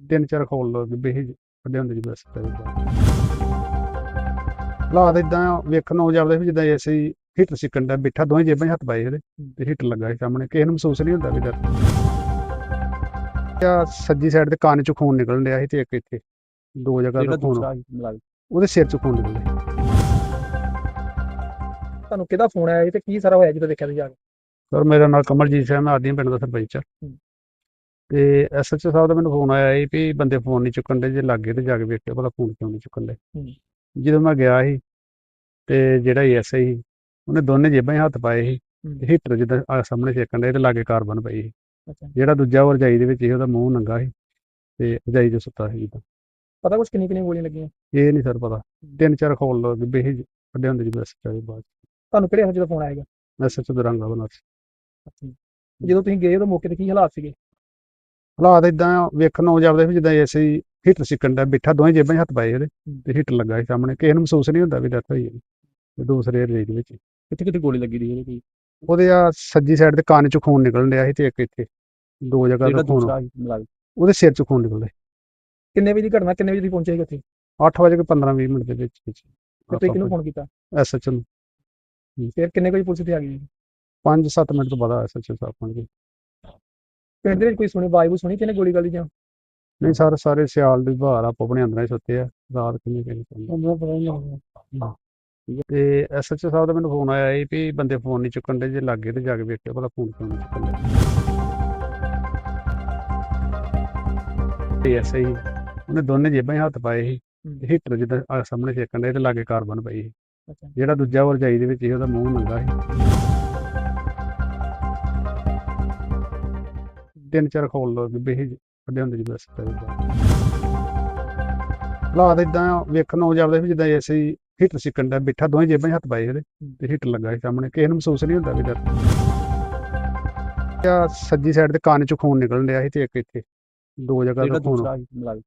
ਤਿੰਨ ਚਾਰ ਖੋਲ ਲੋ ਬੇ ਹੀ ਕੱਢੇ ਹੁੰਦੇ ਜਦੋਂ ਐਸਐਚਓ ਹਾਲਾਤ ਇਦਾਂ ਵੇਖਣ ਨੂੰ ਜਾਪਦੇ ਵੀ ਜਿੱਦਾਂ ਐਸੇ ਹੀ ਹੀਟਰ ਸਿੱਕਣ ਦਾ ਬਿੱਠਾ ਦੋਵੇਂ ਜੇਬਾਂ 'ਚ ਹੱਥ ਪਾਏ ਇਹਦੇ ਤੇ ਹੀਟਰ ਲੱਗਾ ਸੀ ਸਾਹਮਣੇ ਕਿਸੇ ਨੂੰ ਮਹਿਸੂਸ ਨਹੀਂ ਹੁੰਦਾ ਵੀ ਡਰ। ਆ ਸੱਜੀ ਸਾਈਡ ਤੇ ਕੰਨ 'ਚ ਖੂਨ ਨਿਕਲਣ ਡਿਆ ਸੀ ਤੇ ਇੱਕ ਇੱਥੇ ਦੋ ਜਗ੍ਹਾ ਤੋਂ ਖੂਨ ਉਹਦੇ ਸਿਰ 'ਚ ਖੂਨ ਨਿਕਲਦਾ ਤੁਹਾਨੂੰ ਕਿਹਦਾ ਫੋਨ ਆਇਆ ਸੀ ਤੇ ਕੀ ਸਾਰਾ ਹੋਇਆ ਜਦੋਂ ਦੇਖਿਆ ਤੁਸੀਂ ਜਾ ਕੇ? ਸਰ ਮੇਰਾ ਨਾਮ ਕਮਲਜੀਤ ਸਿੰਘ ਮੈਂ ਆਦੀਆਂ ਪਿੰਡ ਦਾ ਸਰਪੰਚ ਆ। ਤੇ ਐਸਐਚਓ ਸਾਹਿਬ ਦਾ ਮੈਨੂੰ ਫੋਨ ਆਇਆ ਸੀ ਵੀ ਬੰਦੇ ਫੋਨ ਨਹੀਂ ਚੁੱਕਣ ਦੇ ਜੇ ਲੱਗੇ ਤੇ ਜਾ ਕੇ ਵੇਖਿਓ ਭਲਾ ਫੋਨ ਕਿਉਂ ਨਹੀਂ ਚੁੱਕਣ ਦੇ ਜਦੋਂ ਮੈਂ ਗਿਆ ਸੀ ਤੇ ਜਿਹੜਾ ਐਸਆਈ ਉਹਨੇ ਦੋਨੇ ਜੇਬਾਂ 'ਚ ਹੱਥ ਪਾਏ ਸੀ ਤੇ ਹੀਟਰ ਜਿੱਦਾਂ ਆਹ ਸਾਹਮਣੇ ਸੇਕਣ ਦੇ ਤੇ ਲਾਗੇ ਕਾਰਬਨ ਪਈ ਸੀ। ਅੱਛਾ। ਜਿਹੜਾ ਦੂਜਾ ਉਹ ਰਜਾਈ ਦੇ ਵਿੱਚ ਸੀ ਉਹਦਾ ਮੂੰਹ ਨੰਗਾ ਸੀ ਤੇ ਰਜਾਈ 'ਚ ਸੁੱਤਾ ਸੀ ਜਿੱਦਾਂ। ਪਤਾ ਕੁਛ ਕਿੰਨੀ ਕਿੰਨੀ ਗੋਲੀਆਂ ਲੱਗੀਆਂ? ਇਹ ਨਹੀਂ ਸਰ ਪਤਾ। ਤਿੰਨ ਚਾਰ ਖੋਲ ਲੋ ਬੇ ਹੀ ਕੱਢੇ ਹੁੰਦੇ ਜਦੋਂ ਐਸਐਚਓ ਬਾਅਦ ਤੁਹਾਨੂੰ ਕਿਹੜੇ ਹੱਥ ਦਾ ਫੋਨ ਆਏਗਾ ਐਸਐਚਓ ਦਰੰਗਾ ਬਣਾ ਜਦੋਂ ਤੁਸੀਂ ਗਏ ਉਦੋਂ ਮੌਕੇ ਤੇ ਕੀ ਹਾਲਾਤ ਸੀਗੇ? ਹਾਲਾਤ ਇਦਾਂ ਵੇਖਣ ਨੂੰ ਜਾਪਦੇ ਵੀ ਜਿੱਦਾਂ ਐਸੇ ਹੀ ਹੀਟਰ ਸਿੱਕਣ ਦਾ ਬਿੱਠਾ ਦੋਵੇਂ ਜੇਬਾਂ 'ਚ ਹੱਥ ਪਾਏ ਇਹਦੇ ਤੇ ਹੀਟਰ ਲੱਗਾ ਸੀ ਸਾਹਮਣੇ। ਕਿਸੇ ਨੂੰ ਮਹਿਸੂਸ ਨਹੀਂ ਹੁੰਦਾ ਵੀ ਡੈਥ ਹੋਈ ਹੈ। ਤੇ ਦੂਸਰੇ ਰੇਜ ਵਿੱਚ। ਕਿੱਥੇ ਕਿੱਥੇ ਗੋਲੀ ਲੱਗੀ ਦੀ ਇਹਦੇ ਕੋਈ ਉਹਦੇ ਆ ਸੱਜੀ ਸਾਈਡ ਤੇ ਕੰਨ ਚੋਂ ਖੂਨ ਨਿਕਲਣ ਡਿਆ ਸੀ ਤੇ ਇੱਕ ਇੱਥੇ ਦੋ ਜਗ੍ਹਾ ਜਿਹੜਾ ਤੋਂ ਖੂਨ। ਦੂਸਰਾ ਸੀ ਮੁਲਾਜ਼ਮ ਉਹਦੇ ਸਿਰ ਚੋਂ ਖੂਨ ਨਿਕਲਦਾ। ਕਿੰਨੇ ਵਜੇ ਦੀ ਘਟਨਾ ਕਿੰਨੇ ਵਜੇ ਦੀ ਪਹੁੰਚੇ ਸੀ ਉੱਥੇ 8 ਵਜੇ ਕੇ 15 20 ਮਿੰਟ ਦੇ ਵਿੱਚ ਵਿੱਚ। ਤੇ ਤੁਸੀਂ ਕਿਹਨੂੰ ਫੋਨ ਕੀਤਾ? ਐਸਐਚ ਨੂੰ। ਫਿਰ ਕਿੰਨੇ ਕੁ ਵਜੇ ਪੁਲਿਸ ਇੱਥੇ ਆ ਗਈ? 5-7 ਮਿੰਟ ਤੋਂ ਬਾਅਦ ਐਸਐਚ ਸਾਹਿਬ ਪਹੁੰਚ ਗਏ ਪਿੰਡ ਦੇ ਵਿੱਚ ਕੋਈ ਸੁਣੀ ਆਵਾਜ਼ ਸੁਣੀ ਕਿਹਨੇ ਗੋਲੀ ਗਾਲੀ ਜਾਂ? ਨਹੀਂ ਸਰ ਸਾਰੇ ਸਿਆਲ ਦੀ ਬਹਾਰ ਆਪੋ ਆਪਣੇ ਅੰਦਰਾਂ ਹੀ ਸੁੱਤੇ ਆ ਰਾਤ ਕਿੰਨੇ ਕਿੰਨੇ ਸੌਂਦੇ। ਮੈਨੂੰ ਪਤਾ ਹੀ ਤੇ ਐਸਐਚ ਸਾਹਿਬ ਦਾ ਮੈਨੂੰ ਫੋਨ ਆਇਆ ਸੀ ਵੀ ਬੰਦੇ ਫੋਨ ਨਹੀਂ ਚੁੱਕਣ ਦੇ ਜੇ ਲੱਗੇ ਤੇ ਜਾ ਕੇ ਵੇਖਿਓ ਭਲਾ ਫੋਨ ਕਿਉਂ ਨਹੀਂ ਚੁੱਕਣ ਦੇ। ਐਸਆਈ ਉਹਨੇ ਦੋਨੇ ਜੇਬਾਂ 'ਚ ਹੱਥ ਪਾਏ ਸੀ ਹੀਟਰ ਜਿੱਦਾਂ ਸਾਹਮਣੇ ਸੇਕਣ ਦੇ ਤੇ ਲਾਗੇ ਕਾਰਬਨ ਪਈ ਸੀ। ਜਿਹੜਾ ਦੂਜਾ ਉਹ ਰਜਾਈ ਦੇ ਵਿੱਚ ਸੀ ਉਹਦਾ ਮੂੰਹ ਨੰਗਾ ਸੀ। ਤਿੰਨ ਚਾਰ ਖੋਲ ਲੋ ਬੇ ਕੱਢੇ ਹੁੰਦੇ ਜੀ ਬਸ ਹਾਲਾਤ ਇਦਾਂ ਵੇਖਣ ਨੂੰ ਜਾਪਦਾ ਵੀ ਜਿੱਦਾਂ ਐਸੀ ਹੀਟਰ ਸਿੱਕਣ ਦਾ ਬੈਠਾ ਦੋਵੇਂ ਜੇਬਾਂ 'ਚ ਹੱਥ ਪਾਏ ਉਹਦੇ ਤੇ ਹੀਟਰ ਲੱਗਾ ਸੀ ਸਾਹਮਣੇ ਕਿਸੇ ਨੂੰ ਮਹਿਸੂਸ ਨਹੀਂ ਹੁੰਦਾ ਵੀ ਆ ਸੱਜੀ ਸਾਈਡ ਤੇ ਕੰਨ ਚੋਂ ਖੂਨ ਨਿਕਲਣ ਡਿਆ ਸੀ ਤੇ ਇੱਕ ਇੱਥੇ ਦੋ ਜਗ੍ਹਾ ਤੋਂ ਖੂਨ